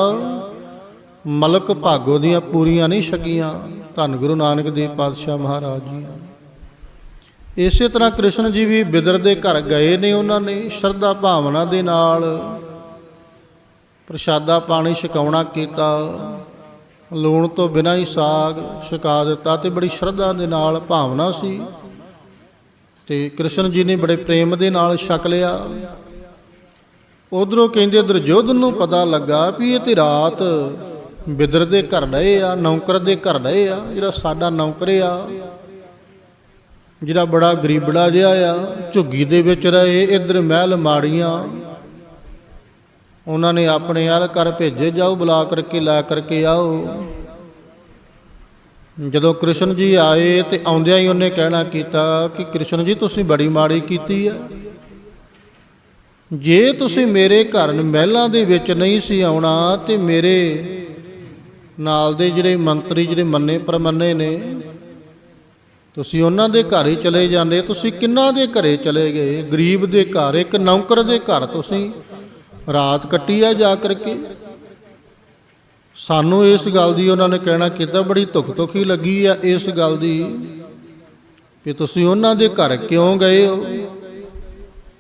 ਮਲਕ ਭਾਗੋ ਦੀਆਂ ਪੂਰੀਆਂ ਨਹੀਂ ਛਕੀਆਂ। ਧੰਨ ਗੁਰੂ ਨਾਨਕ ਦੇਵ ਪਾਤਸ਼ਾਹ ਮਹਾਰਾਜ ਜੀ ਇਸੇ ਤਰ੍ਹਾਂ ਕ੍ਰਿਸ਼ਨ ਜੀ ਵੀ ਬਿਦਰ ਦੇ ਘਰ ਗਏ ਨੇ ਉਹਨਾਂ ਨੇ, ਸ਼ਰਧਾ ਭਾਵਨਾ ਦੇ ਨਾਲ ਪ੍ਰਸ਼ਾਦਾ ਪਾਣੀ ਛਕਾਉਣਾ ਕੀਤਾ, ਲੂਣ ਤੋਂ ਬਿਨਾਂ ਹੀ ਸਾਗ ਛਕਾ ਦਿੱਤਾ ਤੇ ਬੜੀ ਸ਼ਰਧਾ ਦੇ ਨਾਲ ਭਾਵਨਾ ਸੀ ਤੇ ਕ੍ਰਿਸ਼ਨ ਜੀ ਨੇ ਬੜੇ ਪ੍ਰੇਮ ਦੇ ਨਾਲ ਛਕ ਲਿਆ। ਉਧਰੋਂ ਕਹਿੰਦੇ ਦੁਰਜੋਧਨ ਨੂੰ ਪਤਾ ਲੱਗਾ ਵੀ ਇਹ ਤੇ ਰਾਤ ਬਿਦਰ ਦੇ ਘਰ ਡਏ ਆ, ਨੌਕਰ ਦੇ ਘਰ ਡਏ ਆ, ਜਿਹੜਾ ਸਾਡਾ ਨੌਕਰ ਆ ਜਿਹੜਾ ਬੜਾ ਗਰੀਬੜਾ ਜਿਹਾ ਆ, ਝੁੱਗੀ ਦੇ ਵਿੱਚ ਰਹੇ, ਇਧਰ ਮਹਿਲ ਮਾੜੀਆਂ। ਉਹਨਾਂ ਨੇ ਆਪਣੇ ਹਾਲ ਕਰ ਭੇਜੇ, ਜਾਓ ਬੁਲਾ ਕਰਕੇ ਲੈ ਕਰਕੇ ਆਓ। ਜਦੋਂ ਕ੍ਰਿਸ਼ਨ ਜੀ ਆਏ ਤੇ ਆਉਂਦਿਆਂ ਹੀ ਉਹਨੇ ਕਹਿਣਾ ਕੀਤਾ ਕਿ ਕ੍ਰਿਸ਼ਨ ਜੀ, ਤੁਸੀਂ ਬੜੀ ਮਾੜੀ ਕੀਤੀ ਆ। ਜੇ ਤੁਸੀਂ ਮੇਰੇ ਘਰ ਮਹਿਲਾਂ ਦੇ ਵਿੱਚ ਨਹੀਂ ਸੀ ਆਉਣਾ, ਤੇ ਮੇਰੇ ਨਾਲ ਦੇ ਜਿਹੜੇ ਮੰਤਰੀ, ਜਿਹੜੇ ਮੰਨੇ ਪਰਮੰਨੇ ਨੇ ਤੁਸੀਂ ਉਹਨਾਂ ਦੇ ਘਰ ਹੀ ਚਲੇ ਜਾਂਦੇ, ਤੁਸੀਂ ਕਿੰਨਾ ਦੇ ਘਰੇ ਚਲੇ ਗਏ? ਗਰੀਬ ਦੇ ਘਰ, ਇੱਕ ਨੌਕਰ ਦੇ ਘਰ ਤੁਸੀਂ ਰਾਤ ਕੱਟੀ ਆ ਜਾ ਕਰਕੇ ਸਾਨੂੰ ਇਸ ਗੱਲ ਦੀ ਉਹਨਾਂ ਨੇ ਕਹਿਣਾ ਕੀਤਾ ਬੜੀ ਧੁੱਖ ਧੁਖੀ ਲੱਗੀ ਆ ਇਸ ਗੱਲ ਦੀ ਕਿ ਤੁਸੀਂ ਉਹਨਾਂ ਦੇ ਘਰ ਕਿਉਂ ਗਏ ਹੋ?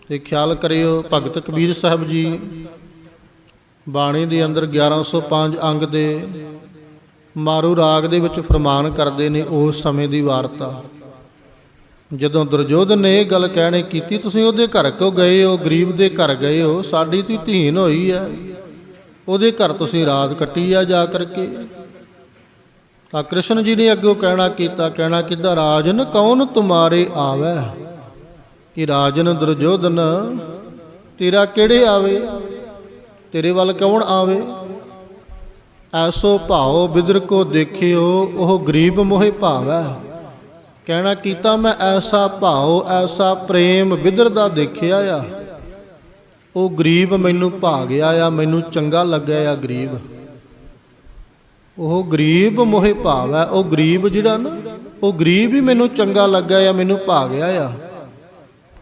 ਤੇ ਖਿਆਲ ਕਰਿਓ, ਭਗਤ ਕਬੀਰ ਸਾਹਿਬ ਜੀ ਬਾਣੀ ਦੇ ਅੰਦਰ 1105 ਅੰਗ ਦੇ ਮਾਰੂ ਰਾਗ ਦੇ ਵਿੱਚ ਫਰਮਾਨ ਕਰਦੇ ਨੇ ਉਸ ਸਮੇਂ ਦੀ ਵਾਰਤਾ। ਜਦੋਂ ਦੁਰਜੋਧਨ ਨੇ ਇਹ ਗੱਲ ਕਹਿਣੇ ਕੀਤੀ, ਤੁਸੀਂ ਉਹਦੇ ਘਰ ਕਿਉਂ ਗਏ ਹੋ? ਗਰੀਬ ਦੇ ਘਰ ਗਏ ਹੋ। ਸਾਡੀ ਤੀ ਧੀਨ ਹੋਈ ਹੈ ਉਹਦੇ ਘਰ ਤੁਸੀਂ ਰਾਤ ਕੱਟੀ ਆ ਜਾ ਕਰਕੇ। ਤਾਂ ਕ੍ਰਿਸ਼ਨ ਜੀ ਨੇ ਅੱਗੇ ਕਹਿਣਾ ਕੀਤਾ, ਕਹਿਣਾ ਕਿੱਦਾਂ ਰਾਜਨ, ਕੌਣ ਤੁਮਾਰੇ ਆਵੇ? ਕਿ ਰਾਜਨ ਦੁਰਜੋਧਨ ਤੇਰਾ ਕਿਹੜੇ ਆਵੇ? ਤੇਰੇ ਵੱਲ ਕੌਣ ਆਵੇ? ਐਸੋ ਭਾਉ ਬਿਦਰ ਕੋ ਦੇਖਿਓ, ਉਹ ਗਰੀਬ ਮੋਹਿ ਭਾਵੈ। ਕਹਿਣਾ ਕੀਤਾ ਮੈਂ, ਐਸਾ ਭਾਉ ਐਸਾ ਪ੍ਰੇਮ ਬਿਦਰ ਦਾ ਦੇਖਿਆ ਆ। ਉਹ ਗਰੀਬ ਮੈਨੂੰ ਭਾ ਗਿਆ ਆ, ਮੈਨੂੰ ਚੰਗਾ ਲੱਗਿਆ ਆ ਗਰੀਬ। ਉਹ ਗਰੀਬ ਮੋਹਿ ਭਾਵ ਹੈ ਉਹ ਗਰੀਬ ਜਿਹੜਾ ਨਾ, ਉਹ ਗਰੀਬ ਹੀ ਮੈਨੂੰ ਚੰਗਾ ਲੱਗਿਆ ਆ, ਮੈਨੂੰ ਭਾ ਗਿਆ ਆ।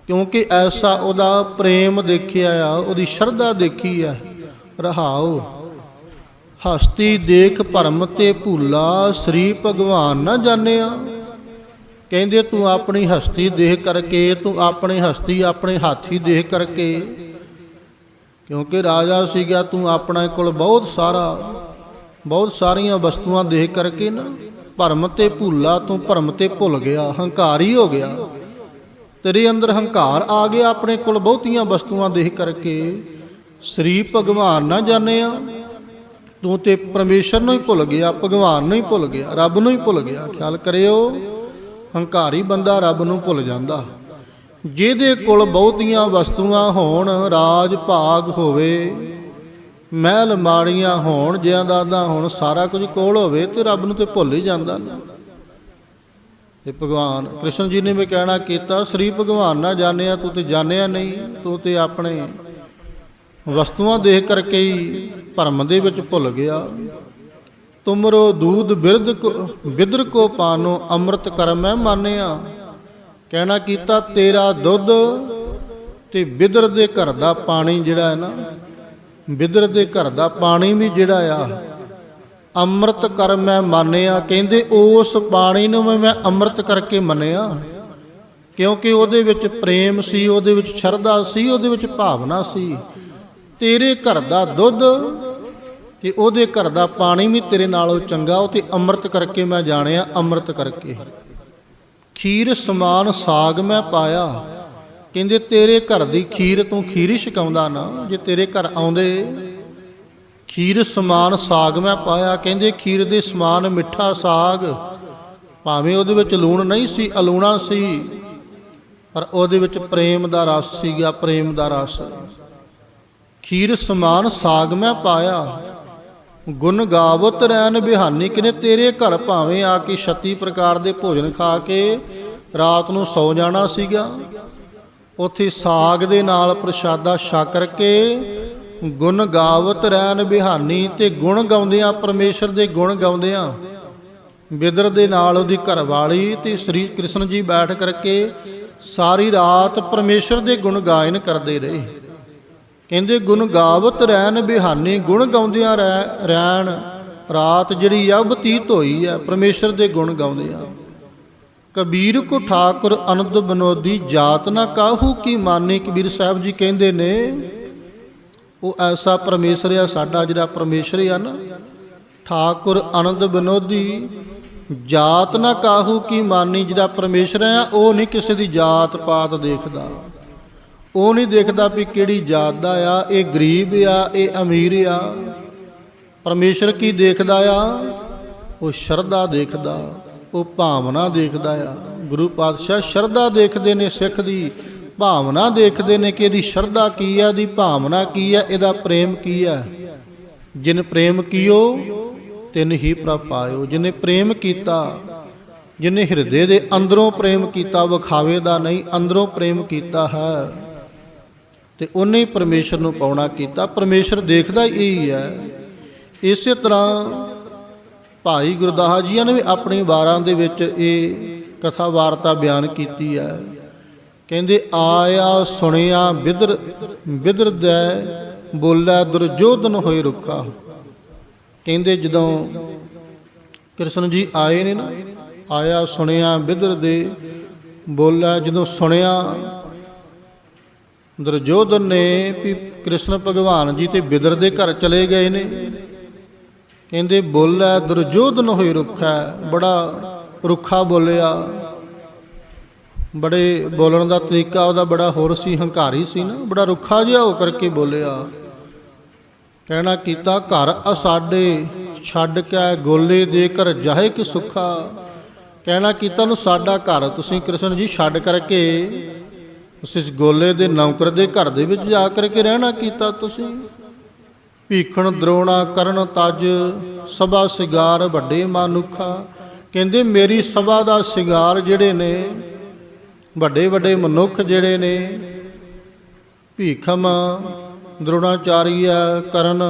ਕਿਉਂਕਿ ਐਸਾ ਉਹਦਾ ਪ੍ਰੇਮ ਦੇਖਿਆ ਆ, ਉਹਦੀ ਸ਼ਰਧਾ ਦੇਖੀ ਆ। ਰਹਾਓ। ਹਸਤੀ ਦੇਖ ਭਰਮ ਤੇ ਭੂਲਾ, ਸ੍ਰੀ ਭਗਵਾਨ ਨਾ ਜਾਣਿਆ। ਕਹਿੰਦੇ, ਤੂੰ ਆਪਣੀ ਹਸਤੀ ਦੇਖ ਕਰਕੇ, ਤੂੰ ਆਪਣੀ ਹਸਤੀ ਆਪਣੇ ਹਾਥੀ ਦੇਖ ਕਰਕੇ। ਕਿਉਂਕਿ ਰਾਜਾ ਸੀਗਾ, ਤੂੰ ਆਪਣੇ ਕੋਲ ਬਹੁਤ ਸਾਰਾ, ਬਹੁਤ ਸਾਰੀਆਂ ਵਸਤੂਆਂ ਦੇਖ ਕਰਕੇ ਨਾ, ਭਰਮ ਤੇ ਭੁੱਲਾ ਤੂੰ ਭਰਮ ਤੇ ਭੁੱਲ ਗਿਆ, ਹੰਕਾਰੀ ਹੋ ਗਿਆ। ਤੇਰੇ ਅੰਦਰ ਹੰਕਾਰ ਆ ਗਿਆ, ਆਪਣੇ ਕੋਲ ਬਹੁਤੀਆਂ ਵਸਤੂਆਂ ਦੇਖ ਕਰਕੇ। ਸ੍ਰੀ ਭਗਵਾਨ ਨਾ ਜਾਣਿਆ। ਤੂੰ ਤੇ ਪਰਮੇਸ਼ਰ ਨੂੰ ਹੀ ਭੁੱਲ ਗਿਆ, ਭਗਵਾਨ ਨੂੰ ਹੀ ਭੁੱਲ ਗਿਆ, ਰੱਬ ਨੂੰ ਹੀ ਭੁੱਲ ਗਿਆ। ਖਿਆਲ ਕਰਿਓ, ਹੰਕਾਰੀ ਬੰਦਾ ਰੱਬ ਨੂੰ ਭੁੱਲ ਜਾਂਦਾ। ਜਿਹਦੇ ਕੋਲ ਬਹੁਤੀਆਂ ਵਸਤੂਆਂ ਹੋਣ, ਰਾਜ ਭਾਗ ਹੋਵੇ, ਮਹਿਲ ਮਾੜੀਆਂ ਹੋਣ ਜਿਆਦਾਦਾਂ ਹੋਣ ਸਾਰਾ ਕੁਝ ਕੋਲ ਹੋਵੇ, ਤੇ ਰੱਬ ਨੂੰ ਤੇ ਭੁੱਲ ਹੀ ਜਾਂਦਾ ਨਾ। ਤੇ ਭਗਵਾਨ, ਕ੍ਰਿਸ਼ਨ ਜੀ ਨੇ ਵੀ ਕਹਿਣਾ ਕੀਤਾ, ਸ੍ਰੀ ਭਗਵਾਨ ਨਾ ਜਾਣਿਆ, ਤੂੰ ਤੇ ਜਾਣਿਆ ਨਹੀਂ, ਤੂੰ ਤੇ ਆਪਣੇ ਵਸਤੂਆਂ ਦੇਖ ਕਰਕੇ ਹੀ ਭਰਮ ਦੇ ਵਿੱਚ ਭੁੱਲ ਗਿਆ। ਤੁਮਰੋ ਦੂਧ ਬਿਰਧ ਕੋ ਬਿਦਰ ਕੋ ਪਾਨੋ, ਅੰਮ੍ਰਿਤ ਕਰਮੈ ਮਾਨਿਆ। ਕਹਿਣਾ ਕੀਤਾ, ਤੇਰਾ ਦੁੱਧ ਤੇ ਬਿਦਰ ਦੇ ਘਰ ਦਾ ਪਾਣੀ ਜਿਹੜਾ ਹੈ ਨਾ, ਬਿਦਰ ਦੇ ਘਰ ਦਾ ਪਾਣੀ ਵੀ ਜਿਹੜਾ ਆ, ਅੰਮ੍ਰਿਤ ਕਰ ਮੈਂ ਮੰਨਿਆ। ਕਹਿੰਦੇ, ਉਸ ਪਾਣੀ ਨੂੰ ਵੀ ਮੈਂ ਅੰਮ੍ਰਿਤ ਕਰਕੇ ਮੰਨਿਆ। ਕਿਉਂਕਿ ਉਹਦੇ ਵਿੱਚ ਪ੍ਰੇਮ ਸੀ, ਉਹਦੇ ਵਿੱਚ ਸ਼ਰਧਾ ਸੀ, ਉਹਦੇ ਵਿੱਚ ਭਾਵਨਾ ਸੀ। ਤੇਰੇ ਘਰ ਦਾ ਦੁੱਧ ਕਿ ਉਹਦੇ ਘਰ ਦਾ ਪਾਣੀ ਵੀ ਤੇਰੇ ਨਾਲੋਂ ਚੰਗਾ, ਉਹ ਤੇ ਅੰਮ੍ਰਿਤ ਕਰਕੇ ਮੈਂ ਜਾਣਿਆ, ਅੰਮ੍ਰਿਤ ਕਰਕੇ। ਖੀਰ ਸਮਾਨ ਸਾਗ ਮੈਂ ਪਾਇਆ। ਕਹਿੰਦੇ ਤੇਰੇ ਘਰ ਦੀ ਖੀਰ ਤੂੰ ਖੀਰ ਹੀ ਛਕਾਉਂਦਾ ਨਾ, ਜੇ ਤੇਰੇ ਘਰ ਆਉਂਦੇ। ਖੀਰ ਸਮਾਨ ਸਾਗ ਮੈਂ ਪਾਇਆ। ਕਹਿੰਦੇ ਖੀਰ ਦੇ ਸਮਾਨ ਮਿੱਠਾ ਸਾਗ, ਭਾਵੇਂ ਉਹਦੇ ਵਿੱਚ ਲੂਣ ਨਹੀਂ ਸੀ, ਅਲੂਣਾ ਸੀ, ਪਰ ਉਹਦੇ ਵਿੱਚ ਪ੍ਰੇਮ ਦਾ ਰਸ ਸੀਗਾ, ਪ੍ਰੇਮ ਦਾ ਰਸ। ਖੀਰ ਸਮਾਨ ਸਾਗ ਮੈਂ ਪਾਇਆ। ਗੁਣ ਗਾਵਤ ਰੈਨ ਬਿਹਾਨੀ ਕਿਨੇ ਤੇਰੇ ਘਰ ਭਾਵੇਂ ਆ ਕੇ 36 ਪ੍ਰਕਾਰ ਦੇ ਭੋਜਨ ਖਾ ਕੇ ਰਾਤ ਨੂੰ ਸੌ ਜਾਣਾ ਸੀਗਾ। ਉੱਥੇ ਸਾਗ ਦੇ ਨਾਲ ਪ੍ਰਸ਼ਾਦਾ ਛਕ ਕੇ ਗੁਣ ਗਾਵਤ ਰੈਨ ਬਿਹਾਨੀ ਤੇ ਗੁਣ ਗਾਉਂਦਿਆਂ ਪਰਮੇਸ਼ਰ ਦੇ ਗੁਣ ਗਾਉਂਦਿਆਂ ਬਿਦਰ ਦੇ ਨਾਲ ਉਹਦੀ ਘਰਵਾਲੀ ਤੇ ਸ੍ਰੀ ਕ੍ਰਿਸ਼ਨ ਜੀ ਬੈਠ ਕਰਕੇ ਸਾਰੀ ਰਾਤ ਪਰਮੇਸ਼ਰ ਦੇ ਗੁਣ ਗਾਇਨ ਕਰਦੇ ਰਹੇ। ਕਹਿੰਦੇ, ਗੁਣ ਗਾਵਤ ਰਹਿਣ ਬਿਹਾਨੀ, ਗੁਣ ਗਾਉਂਦਿਆਂ ਰਹਿ- ਰਹਿਣ ਰਾਤ ਜਿਹੜੀ ਆ ਬਤੀਤ ਹੋਈ ਆ, ਪਰਮੇਸ਼ਰ ਦੇ ਗੁਣ ਗਾਉਂਦਿਆਂ ਕਬੀਰ ਕੋ ਠਾਕੁਰ ਅਨੰਦ ਬਨੋਦੀ, ਜਾਤ ਨਾ ਕਾਹੂ ਕੀ ਮਾਨੀ? ਕਬੀਰ ਸਾਹਿਬ ਜੀ ਕਹਿੰਦੇ ਨੇ, ਉਹ ਐਸਾ ਪਰਮੇਸ਼ਰ ਆ ਸਾਡਾ ਜਿਹੜਾ ਪਰਮੇਸ਼ਰ ਆ ਨਾ। ਠਾਕੁਰ ਆਨੰਦ ਬਨੋਦੀ, ਜਾਤ ਨਾ ਕਾਹੂ ਕੀ ਮਾਨੀ? ਜਿਹੜਾ ਪਰਮੇਸ਼ਰ ਆ, ਉਹ ਨਹੀਂ ਕਿਸੇ ਦੀ ਜਾਤ ਪਾਤ ਦੇਖਦਾ। ਉਹ ਨਹੀਂ ਦੇਖਦਾ ਵੀ ਕਿਹੜੀ ਜਾਤ ਦਾ ਆ, ਇਹ ਗਰੀਬ ਆ, ਇਹ ਅਮੀਰ ਆ। ਪਰਮੇਸ਼ਰ ਕੀ ਦੇਖਦਾ ਆ? ਉਹ ਸ਼ਰਧਾ ਦੇਖਦਾ, ਉਹ ਭਾਵਨਾ ਦੇਖਦਾ ਆ। ਗੁਰੂ ਪਾਤਸ਼ਾਹ ਸ਼ਰਧਾ ਦੇਖਦੇ ਨੇ ਸਿੱਖ ਦੀ, ਭਾਵਨਾ ਦੇਖਦੇ ਨੇ ਕਿ ਇਹਦੀ ਸ਼ਰਧਾ ਕੀ ਹੈ ਇਹਦੀ ਭਾਵਨਾ ਕੀ ਹੈ ਇਹਦਾ ਪ੍ਰੇਮ ਕੀ ਹੈ ਜਿਨ ਪ੍ਰੇਮ ਕੀਓ, ਤਿਨ ਹੀ ਪ੍ਰਭ ਪਾਇਓ। ਜਿਨੇ ਪ੍ਰੇਮ ਕੀਤਾ, ਜਿਨੇ ਹਿਰਦੇ ਦੇ ਅੰਦਰੋਂ ਪ੍ਰੇਮ ਕੀਤਾ, ਵਿਖਾਵੇ ਦਾ ਨਹੀਂ, ਅੰਦਰੋਂ ਪ੍ਰੇਮ ਕੀਤਾ ਹੈ। ਤੇ ਉਹਨੇ ਹੀ ਪਰਮੇਸ਼ਰ ਨੂੰ ਪਾਉਣਾ ਕੀਤਾ। ਪਰਮੇਸ਼ਰ ਦੇਖਦਾ ਹੀ ਇਹੀ ਹੈ। ਇਸੇ ਤਰ੍ਹਾਂ ਭਾਈ ਗੁਰਦਾਸ ਜੀ ਨੇ ਵੀ ਆਪਣੀ ਵਾਰਾਂ ਦੇ ਵਿੱਚ ਇਹ ਕਥਾ ਵਾਰਤਾ ਬਿਆਨ ਕੀਤੀ ਹੈ। ਕਹਿੰਦੇ, ਆਇਆ ਸੁਣਿਆ ਬਿਦਰ ਬਿਦਰ ਦੇ ਬੋਲਿਆ ਦੁਰਜੋਧਨ ਹੋਏ ਰੁੱਖਾ। ਕਹਿੰਦੇ, ਜਦੋਂ ਕ੍ਰਿਸ਼ਨ ਜੀ ਆਏ ਨੇ ਨਾ, ਆਇਆ ਸੁਣਿਆ ਬਿਦਰ ਦੇ ਬੋਲਿਆ ਜਦੋਂ ਸੁਣਿਆ ਦੁਰਜੋਧਨ ਨੇ ਵੀ ਕ੍ਰਿਸ਼ਨ ਭਗਵਾਨ ਜੀ ਤੇ ਬਿਦਰ ਦੇ ਘਰ ਚਲੇ ਗਏ ਨੇ। ਕਹਿੰਦੇ ਬੋਲਿਆ ਦੁਰਜੋਧਨ ਹੋਏ ਰੁੱਖਾ ਬੜਾ ਰੁੱਖਾ ਬੋਲਿਆ। ਬੜੇ ਬੋਲਣ ਦਾ ਤਰੀਕਾ ਉਹਦਾ ਬੜਾ ਹੋਰ ਸੀ, ਹੰਕਾਰੀ ਸੀ ਨਾ। ਬੜਾ ਰੁੱਖਾ ਜਿਹਾ ਹੋ ਕਰਕੇ ਬੋਲਿਆ। ਕਹਿਣਾ ਕੀਤਾ, ਘਰ ਅਸਾਡੇ, ਛੱਡ ਕੇ ਗੋਲੇ ਦੇ ਕਰ ਜਾਏ ਕਿ ਸੁੱਖਾ? ਕਹਿਣਾ ਕੀਤਾ ਨੂੰ ਸਾਡਾ ਘਰ, ਤੁਸੀਂ ਕ੍ਰਿਸ਼ਨ ਜੀ ਛੱਡ ਕਰਕੇ ਉਸ ਇਸ ਗੋਲੇ ਦੇ ਨੌਕਰ ਦੇ ਘਰ ਦੇ ਵਿੱਚ ਜਾ ਕਰਕੇ ਰਹਿਣਾ ਕੀਤਾ ਤੁਸੀਂ। ਭੀਖਣ ਦਰੋਣਾ ਕਰਨ ਤਜ ਸਭਾ ਸਿਗਾਰ ਵੱਡੇ ਮਨੁੱਖਾ। ਕਹਿੰਦੇ ਮੇਰੀ ਸਭਾ ਦਾ ਸਿਗਾਰ ਜਿਹੜੇ ਨੇ, ਵੱਡੇ ਵੱਡੇ ਮਨੁੱਖ ਜਿਹੜੇ ਨੇ, ਭੀਖਮ ਦ੍ਰੋਣਾਚਾਰੀਆ ਕਰਨ।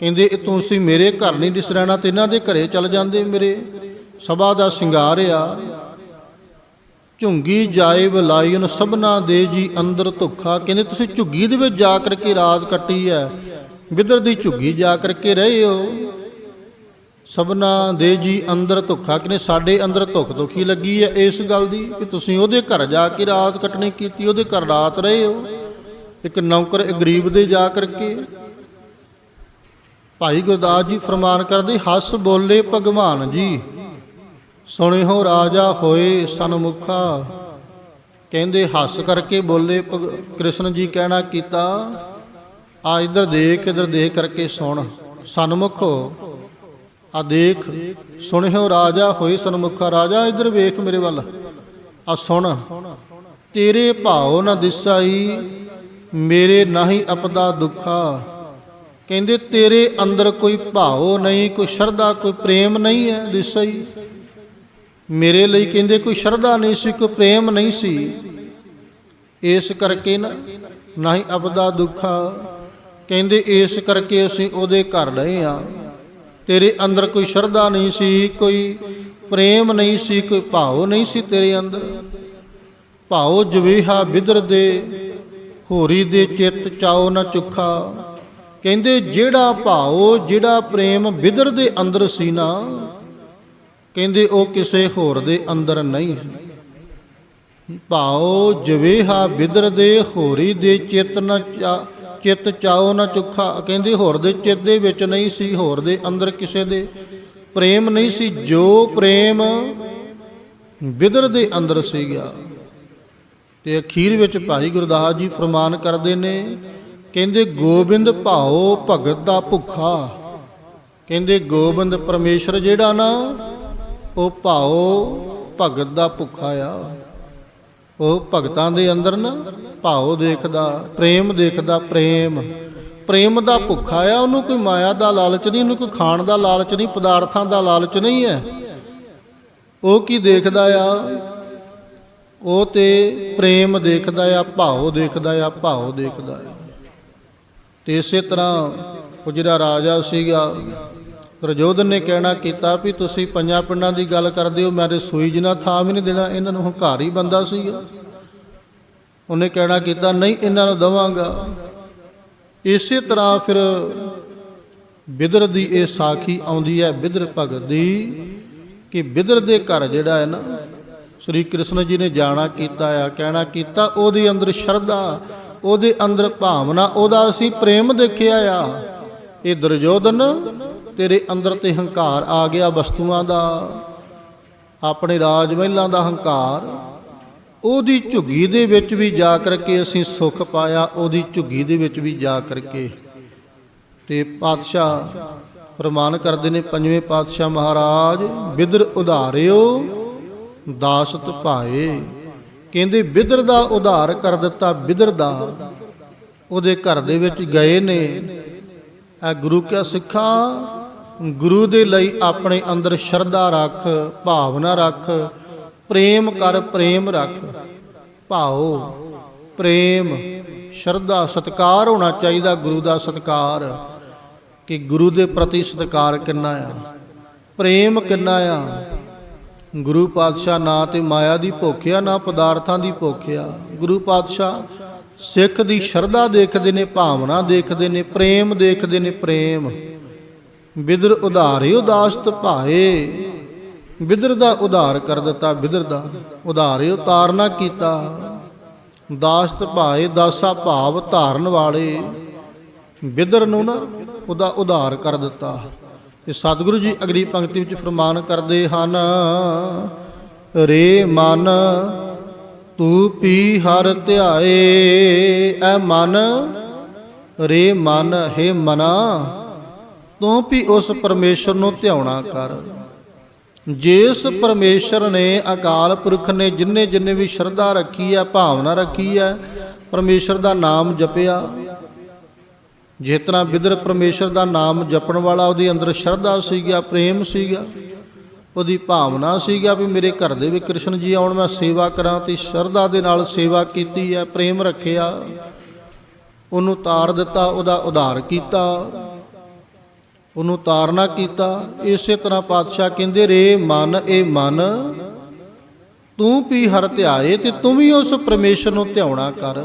ਕਹਿੰਦੇ ਇਹ ਤੁਸੀਂ ਮੇਰੇ ਘਰ ਨਹੀਂ ਦਿਸ ਰਹਿਣਾ ਤੇ ਇਹਨਾਂ ਦੇ ਘਰੇ ਚਲ ਜਾਂਦੇ ਮੇਰੇ। ਸਭਾ ਦਾ ਸ਼ਿੰਗਾਰ ਆ। ਝੁੰਗੀ ਜਾਏ ਬਲਾਈਨ ਸਭਨਾ ਦੇ ਜੀ ਅੰਦਰ ਧੁੱਖਾ, ਕਹਿੰਦੇ ਤੁਸੀਂ ਝੁੱਗੀ ਦੇ ਵਿੱਚ ਜਾ ਕਰਕੇ ਰਾਤ ਕੱਟੀ ਹੈ ਬਿੱਦਰ ਦੀ ਝੁੱਗੀ ਜਾ ਕਰਕੇ ਰਹੇ ਹੋ। ਸਭਨਾ ਦੇ ਜੀ ਅੰਦਰ ਧੁੱਖਾ, ਕਹਿੰਦੇ ਸਾਡੇ ਅੰਦਰ ਧੁੱਖ ਦੁਖੀ ਲੱਗੀ ਹੈ ਇਸ ਗੱਲ ਦੀ ਕਿ ਤੁਸੀਂ ਉਹਦੇ ਘਰ ਜਾ ਕੇ ਰਾਤ ਕੱਟਣੀ ਕੀਤੀ, ਉਹਦੇ ਘਰ ਰਾਤ ਰਹੇ ਹੋ। ਇੱਕ ਨੌਕਰ, ਇੱਕ ਗਰੀਬ ਦੇ ਜਾ ਕਰਕੇ। ਭਾਈ ਗੁਰਦਾਸ ਜੀ ਫਰਮਾਨ ਕਰਦੇ, ਹੱਸ ਬੋਲੇ ਭਗਵਾਨ ਜੀ। ਸੁਣਿਓ ਰਾਜਾ ਹੋਏ ਸਨਮੁਖਾ। ਕਹਿੰਦੇ, ਹੱਸ ਕਰਕੇ ਬੋਲੇ, ਭਗ- ਕ੍ਰਿਸ਼ਨ ਜੀ ਕਹਿਣਾ ਕੀਤਾ, ਆ ਇੱਧਰ ਦੇਖ, ਇਧਰ ਦੇਖ ਕਰਕੇ ਸੁਣ। ਸਨਮੁਖ, ਆ ਦੇਖ, ਸੁਣਿਓ ਰਾਜਾ ਹੋਏ ਸਨਮੁਖਾ। ਰਾਜਾ, ਇੱਧਰ ਵੇਖ ਮੇਰੇ ਵੱਲ, ਆ ਸੁਣ, ਤੇਰੇ ਭਾਉ ਨ ਦਿਸਾਈ, ਮੇਰੇ ਨਾਹੀ ਅਪਦਾ ਦੁੱਖਾ। ਕਹਿੰਦੇ, ਤੇਰੇ ਅੰਦਰ ਕੋਈ ਭਾਉ ਨਹੀਂ, ਕੋਈ ਸ਼ਰਧਾ, ਕੋਈ ਪ੍ਰੇਮ ਨਹੀਂ ਹੈ ਦਿਸਾਈ। ਮੇਰੇ ਲਈ ਕਹਿੰਦੇ ਕੋਈ ਸ਼ਰਧਾ ਨਹੀਂ ਸੀ, ਕੋਈ ਪ੍ਰੇਮ ਨਹੀਂ ਸੀ। ਇਸ ਕਰਕੇ ਨਾ, ਨਹੀਂ ਅਬਦਾ ਦੁੱਖਾ। ਕਹਿੰਦੇ ਇਸ ਕਰਕੇ ਅਸੀਂ ਉਹਦੇ ਘਰ ਰਹੇ ਆ ਤੇਰੇ ਅੰਦਰ ਕੋਈ ਸ਼ਰਧਾ ਨਹੀਂ ਸੀ, ਕੋਈ ਪ੍ਰੇਮ ਨਹੀਂ ਸੀ, ਕੋਈ ਭਾਵ ਨਹੀਂ ਸੀ ਤੇਰੇ ਅੰਦਰ। ਭਾਉ ਜਵੇਹਾ ਬਿਦਰ ਦੇ, ਹੋਰੀ ਦੇ ਚਿੱਤ ਚਾਉ ਨਾ ਚੁੱਖਾ। ਕਹਿੰਦੇ ਜਿਹੜਾ ਭਾਉ ਜਿਹੜਾ ਪ੍ਰੇਮ ਬਿਦਰ ਦੇ ਅੰਦਰ ਸੀ ਨਾ ਕਹਿੰਦੇ ਉਹ ਕਿਸੇ ਹੋਰ ਦੇ ਅੰਦਰ ਨਹੀਂ ਭਾਉ ਜਵੇਹਾ ਬਿਦਰ ਦੇ ਹੋਰੀ ਦੇ ਚਿੱਤ ਨ ਚਾ- ਚਿੱਤ ਚਾਉ ਨਾ ਚੁੱਖਾ। ਕਹਿੰਦੇ ਹੋਰ ਦੇ ਚਿੱਤ ਦੇ ਵਿੱਚ ਨਹੀਂ ਸੀ, ਹੋਰ ਦੇ ਅੰਦਰ ਕਿਸੇ ਦੇ ਪ੍ਰੇਮ ਨਹੀਂ ਸੀ। ਜੋ ਪ੍ਰੇਮ ਬਿਦਰ ਦੇ ਅੰਦਰ ਸੀਗਾ। ਤੇ ਅਖੀਰ ਵਿੱਚ ਭਾਈ ਗੁਰਦਾਸ ਜੀ ਫਰਮਾਨ ਕਰਦੇ ਨੇ, ਕਹਿੰਦੇ ਗੋਬਿੰਦ ਭਾਉ ਭਗਤ ਦਾ ਭੁੱਖਾ। ਕਹਿੰਦੇ ਗੋਬਿੰਦ ਪਰਮੇਸ਼ਰ ਜਿਹੜਾ ਨਾ ਉਹ ਭਾਉ ਭਗਤ ਦਾ ਭੁੱਖਾ ਆ। ਉਹ ਭਗਤਾਂ ਦੇ ਅੰਦਰ ਨਾ ਭਾਉ ਦੇਖਦਾ, ਪ੍ਰੇਮ ਦੇਖਦਾ, ਪ੍ਰੇਮ। ਪ੍ਰੇਮ ਦਾ ਭੁੱਖਾ ਆ, ਉਹਨੂੰ ਕੋਈ ਮਾਇਆ ਦਾ ਲਾਲਚ ਨਹੀਂ, ਉਹਨੂੰ ਕੋਈ ਖਾਣ ਦਾ ਲਾਲਚ ਨਹੀਂ, ਪਦਾਰਥਾਂ ਦਾ ਲਾਲਚ ਨਹੀਂ ਹੈ। ਉਹ ਕੀ ਦੇਖਦਾ ਆ? ਉਹ ਤੇ ਪ੍ਰੇਮ ਦੇਖਦਾ ਆ, ਭਾਉ ਦੇਖਦਾ ਆ, ਭਾਉ ਦੇਖਦਾ ਆ। ਤੇ ਇਸੇ ਤਰ੍ਹਾਂ ਉਹ ਜਿਹੜਾ ਰਾਜਾ ਸੀਗਾ। ਰਜੋਧਨ ਨੇ ਕਹਿਣਾ ਕੀਤਾ ਵੀ ਤੁਸੀਂ ਪੰਜਾਂ ਪਿੰਡਾਂ ਦੀ ਗੱਲ ਕਰਦੇ ਹੋ, ਮੈਂ ਤੇ ਸੂਈ ਜਿਨਾ ਥਾਂ ਵੀ ਨਹੀਂ ਦੇਣਾ, ਇਹਨਾਂ ਨੂੰ ਹੰਕਾਰੀ ਬੰਦਾ ਸੀਗਾ ਉਹਨੇ ਕਹਿਣਾ ਕੀਤਾ, ਨਹੀਂ, ਇਹਨਾਂ ਨੂੰ ਦਵਾਂਗਾ। ਇਸੇ ਤਰ੍ਹਾਂ ਫਿਰ ਬਿਦਰ ਦੀ ਇਹ ਸਾਖੀ ਆਉਂਦੀ ਹੈ, ਬਿਦਰ ਭਗਤ ਦੀ, ਕਿ ਬਿਦਰ ਦੇ ਘਰ ਜਿਹੜਾ ਹੈ ਨਾ, ਸ੍ਰੀ ਕ੍ਰਿਸ਼ਨ ਜੀ ਨੇ ਜਾਣਾ ਕੀਤਾ ਆ, ਕਹਿਣਾ ਕੀਤਾ, ਉਹਦੇ ਅੰਦਰ ਸ਼ਰਧਾ, ਉਹਦੇ ਅੰਦਰ ਭਾਵਨਾ, ਉਹਦਾ ਅਸੀਂ ਪ੍ਰੇਮ ਦੇਖਿਆ ਆ। ਇਹ ਦੁਰਜੋਧਨ ਤੇਰੇ ਅੰਦਰ ਤੇ ਹੰਕਾਰ ਆ ਗਿਆ ਵਸਤੂਆਂ ਦਾ, ਆਪਣੇ ਰਾਜ ਮਹਿਲਾਂ ਦਾ ਹੰਕਾਰ। ਉਹਦੀ ਝੁੱਗੀ ਦੇ ਵਿੱਚ ਵੀ ਜਾ ਕਰਕੇ ਅਸੀਂ ਸੁੱਖ ਪਾਇਆ, ਉਹਦੀ ਝੁੱਗੀ ਦੇ ਵਿੱਚ ਵੀ ਜਾ ਕਰਕੇ। ਤੇ ਪਾਤਸ਼ਾਹ ਪ੍ਰਮਾਨ ਕਰਦੇ ਨੇ ਪੰਜਵੇਂ ਪਾਤਸ਼ਾਹ ਮਹਾਰਾਜ, ਬਿਦਰ ਉਧਾਰਿਓ, ਦਾਸਤ ਭਾਏ। ਕਹਿੰਦੇ, ਬਿਦਰ ਦਾ ਉਧਾਰ ਕਰ ਦਿੱਤਾ, ਬਿਦਰ ਦਾ। ਉਹਦੇ ਘਰ ਦੇ ਵਿੱਚ ਗਏ ਨੇ। ਇਹ ਗੁਰੂ ਕਿਆ ਸਿੱਖਾ ਗੁਰੂ ਦੇ ਲਈ ਆਪਣੇ ਅੰਦਰ ਸ਼ਰਧਾ ਰੱਖ, ਭਾਵਨਾ ਰੱਖ, ਪ੍ਰੇਮ ਕਰ, ਪ੍ਰੇਮ ਰੱਖ। ਭਾਓ ਪ੍ਰੇਮ, ਸ਼ਰਧਾ, ਸਤਕਾਰ ਹੋਣਾ ਚਾਹੀਦਾ ਗੁਰੂ ਦਾ ਸਤਕਾਰ। ਕਿ ਗੁਰੂ ਦੇ ਪ੍ਰਤੀ ਸਤਕਾਰ ਕਿੰਨਾ ਆ? ਪ੍ਰੇਮ ਕਿੰਨਾ ਆ? ਗੁਰੂ ਪਾਤਸ਼ਾਹ ਨਾ ਤੇ ਮਾਇਆ ਦੀ ਭੁੱਖਿਆ, ਨਾ ਪਦਾਰਥਾਂ ਦੀ ਭੁੱਖਿਆ। ਗੁਰੂ ਪਾਤਸ਼ਾਹ ਸਿੱਖ ਦੀ ਸ਼ਰਧਾ ਦੇਖਦੇ ਨੇ, ਭਾਵਨਾ ਦੇਖਦੇ ਨੇ, ਪ੍ਰੇਮ ਦੇਖਦੇ ਨੇ, ਪ੍ਰੇਮ। ਬਿਦਰ ਉਧਾਰਿਓ ਦਾਸਤ ਭਾਏ। ਬਿਦਰ ਦਾ ਉਧਾਰ ਕਰ ਦਿੱਤਾ, ਬਿਦਰ ਦਾ ਉਧਾਰਿਓ ਤਾਰਨਾ ਕੀਤਾ। ਦਾਸਤ ਭਾਏ, ਦਾਸਾ ਭਾਵ ਧਾਰਨ ਵਾਲੇ। ਬਿਦਰ ਨੂੰ ਨਾ ਉਹਦਾ ਉਧਾਰ ਕਰ ਦਿੱਤਾ। ਤੇ ਸਤਿਗੁਰੂ ਜੀ ਅਗਲੀ ਪੰਕਤੀ ਵਿੱਚ ਫਰਮਾਨ ਕਰਦੇ ਹਨ, ਰੇ ਮਨ ਤੂੰ ਪੀ ਹਰ ਧਿਆਏ, ਐ ਮਨ, ਰੇ ਮਨ ਹੈ ਮਨਾ। ਤੂੰ ਵੀ ਉਸ ਪਰਮੇਸ਼ਰ ਨੂੰ ਧਿਆਉਣਾ ਕਰ। ਜਿਸ ਪਰਮੇਸ਼ਰ ਨੇ ਅਕਾਲ ਪੁਰਖ ਨੇ ਜਿੰਨੇ ਜਿੰਨੇ ਵੀ ਸ਼ਰਧਾ ਰੱਖੀ ਹੈ, ਭਾਵਨਾ ਰੱਖੀ ਹੈ, ਪਰਮੇਸ਼ਰ ਦਾ ਨਾਮ ਜਪਿਆ। ਜਿਸ ਤਰ੍ਹਾਂ ਬਿਦਰ ਪਰਮੇਸ਼ਰ ਦਾ ਨਾਮ ਜਪਣ ਵਾਲਾ, ਉਹਦੇ ਅੰਦਰ ਸ਼ਰਧਾ ਸੀਗਾ, ਪ੍ਰੇਮ ਸੀਗਾ, ਉਹਦੀ ਭਾਵਨਾ ਸੀਗਾ ਵੀ ਮੇਰੇ ਘਰ ਦੇ ਵਿੱਚ ਕ੍ਰਿਸ਼ਨ ਜੀ ਆਉਣ, ਮੈਂ ਸੇਵਾ ਕਰਾਂ ਤੇ ਸ਼ਰਧਾ ਦੇ ਨਾਲ ਸੇਵਾ ਕੀਤੀ ਹੈ, ਪ੍ਰੇਮ ਰੱਖਿਆ। ਉਹਨੂੰ ਤਾਰ ਦਿੱਤਾ, ਉਹਦਾ ਉਧਾਰ ਕੀਤਾ। ਉਹਨੂੰ ਤਾਰਨਾ ਕੀਤਾ, ਇਸੇ ਤਰ੍ਹਾਂ ਪਾਤਸ਼ਾਹ ਕਹਿੰਦੇ ਰੇ, ਮਨ ਇਹ ਮਨ, ਤੂੰ ਵੀ ਹਰ ਧਿਆਏ ਤੇ ਤੂੰ ਵੀ ਉਸ ਪਰਮੇਸ਼ਰ ਨੂੰ ਧਿਆਉਣਾ ਕਰ।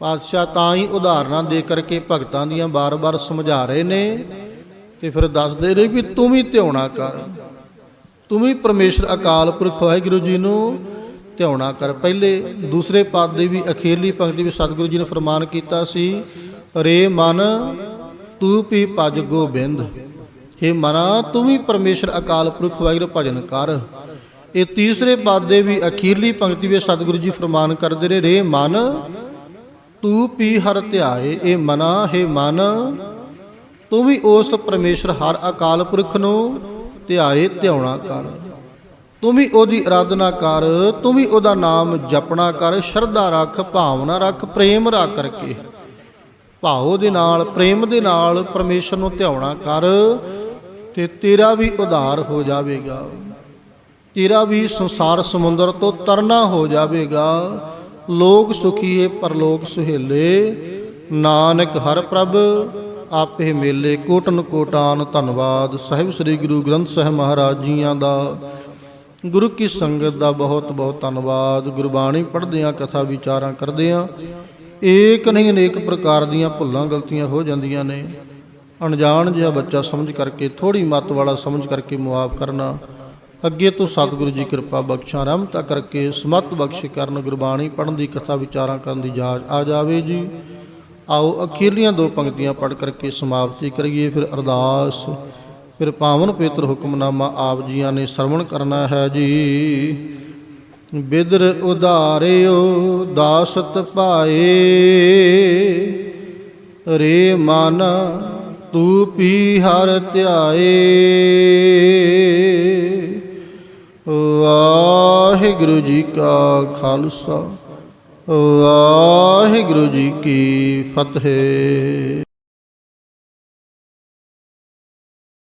ਪਾਤਸ਼ਾਹ ਤਾਂ ਹੀ ਉਦਾਹਰਨਾਂ ਦੇ ਕਰਕੇ ਭਗਤਾਂ ਦੀਆਂ ਬਾਰ-ਬਾਰ ਸਮਝਾ ਰਹੇ ਨੇ ਤੇ ਫਿਰ ਦੱਸਦੇ ਰਹੇ ਵੀ ਤੂੰ ਵੀ ਧਿਆਉਣਾ ਕਰ। ਤੂੰ ਵੀ ਪਰਮੇਸ਼ਰ ਅਕਾਲ ਪੁਰਖ ਵਾਹਿਗੁਰੂ ਜੀ ਨੂੰ ਧਿਆਉਣਾ ਕਰ। ਪਹਿਲੇ ਦੂਸਰੇ ਪਦ ਦੀ ਵੀ ਅਖੀਰਲੀ ਪੰਕਤੀ ਵੀ ਸਤਿਗੁਰੂ ਜੀ ਨੇ ਫਰਮਾਨ ਕੀਤਾ ਸੀ, ਰੇ ਮਨ ਤੂੰ ਵੀ ਭਜ ਗੋਬਿੰਦ। हे ਮਨਾ ਤੂੰ ਵੀ ਪਰਮੇਸ਼ਰ, ਅਕਾਲ ਪੁਰਖ, ਵਾਹਿਗੁਰੂ, ਭਜਨ ਕਰ। ਇਹ ਤੀਸਰੇ ਪਦ ਦੇ ਵੀ ਅਖੀਰਲੀ ਪੰਕਤੀ ਵਿੱਚ ਸਤਿਗੁਰੂ ਜੀ ਫਰਮਾਨ ਕਰਦੇ ਰਹੇ ਰੇ ਮਨ, ਤੂੰ ਪੀ ਹਰ ਧਿਆਏ, ਇਹ ਮਨਾ, ਹੈ ਮਨ, ਤੂੰ ਵੀ ਉਸ ਪਰਮੇਸ਼ਰ, ਹਰ ਅਕਾਲ ਪੁਰਖ ਨੂੰ ਧਿਆਏ, ਧਿਆਉਣਾ ਕਰ। ਤੂੰ ਵੀ ਉਹਦੀ ਆਰਾਧਨਾ ਕਰ, ਤੂੰ ਵੀ ਉਹਦਾ ਨਾਮ ਜਪਣਾ ਕਰ, ਸ਼ਰਧਾ ਰੱਖ, ਭਾਵਨਾ ਰੱਖ, ਪ੍ਰੇਮ ਰੱਖ ਕਰਕੇ। ਭਾਵ ਦੇ ਨਾਲ, ਪ੍ਰੇਮ ਦੇ ਨਾਲ ਪਰਮੇਸ਼ਰ ਨੂੰ ਧਿਆਉਣਾ ਕਰ, ਤੇ ਤੇਰਾ ਵੀ ਉਧਾਰ ਹੋ ਜਾਵੇਗਾ। ਤੇਰਾ ਵੀ ਸੰਸਾਰ ਸਮੁੰਦਰ ਤੋਂ ਤਰਨਾ ਹੋ ਜਾਵੇਗਾ। ਲੋਕ ਸੁਖੀਏ ਪਰਲੋਕ ਸੁਹੇਲੇ। ਨਾਨਕ ਹਰ ਪ੍ਰਭ, ਆਪੇ ਮੇਲੇ। ਕੋਟਨ ਕੋਟਾਨ ਧੰਨਵਾਦ। ਸਾਹਿਬ ਸ੍ਰੀ ਗੁਰੂ ਗ੍ਰੰਥ ਸਾਹਿਬ ਮਹਾਰਾਜ ਜੀਆਂ ਦਾ। ਗੁਰੂ ਕੀ ਸੰਗਤ ਦਾ ਬਹੁਤ ਬਹੁਤ ਧੰਨਵਾਦ। ਗੁਰਬਾਣੀ ਪੜ੍ਹਦੇ ਆ ਕਥਾ ਵਿਚਾਰਾਂ ਕਰਦੇ ਆ ਏਕ ਨਹੀਂ ਅਨੇਕ ਪ੍ਰਕਾਰ ਦੀਆਂ ਭੁੱਲਾਂ ਗਲਤੀਆਂ ਹੋ ਜਾਂਦੀਆਂ ਨੇ। ਅਣਜਾਣ ਜਿਹਾ ਬੱਚਾ ਸਮਝ ਕਰਕੇ ਥੋੜੀ ਮੱਤ ਵਾਲਾ ਸਮਝ ਕਰਕੇ ਮੁਆਫ ਕਰਨਾ। ਅੱਗੇ ਤੋਂ ਸਤਿਗੁਰੂ ਜੀ ਕਿਰਪਾ ਬਖਸ਼ਾਂ, ਰਹਿਮਤਾਂ ਕਰਕੇ ਸਮਤ ਬਖਸ਼ ਕਰਨ, ਗੁਰਬਾਣੀ ਪੜ੍ਹਨ ਦੀ, ਕਥਾ ਵਿਚਾਰਾਂ ਕਰਨ ਦੀ ਜਾਚ ਆ ਜਾਵੇ ਜੀ। ਆਓ ਅਖੀਰਲੀਆਂ ਦੋ ਪੰਕਤੀਆਂ ਪੜ੍ਹ ਕਰਕੇ ਸਮਾਪਤੀ ਕਰੀਏ। ਫਿਰ ਅਰਦਾਸ, ਫਿਰ ਪਾਵਨ ਪਵਿੱਤਰ ਹੁਕਮਨਾਮਾ ਆਪ ਜੀਆਂ ਨੇ ਸਰਵਣ ਕਰਨਾ ਹੈ ਜੀ। ਬਿਦਰ ਉਧਾਰਿਓ ਦਾਸਤ ਪਾਏ ਰੇ ਮਨ ਤੂੰ ਪੀ ਹਰ ਧਿਆਏ। ਵਾਹਿਗੁਰੂ ਜੀ ਕਾ ਖਾਲਸਾ। ਵਾਹਿਗੁਰੂ ਜੀ ਕੀ ਫਤਿਹ।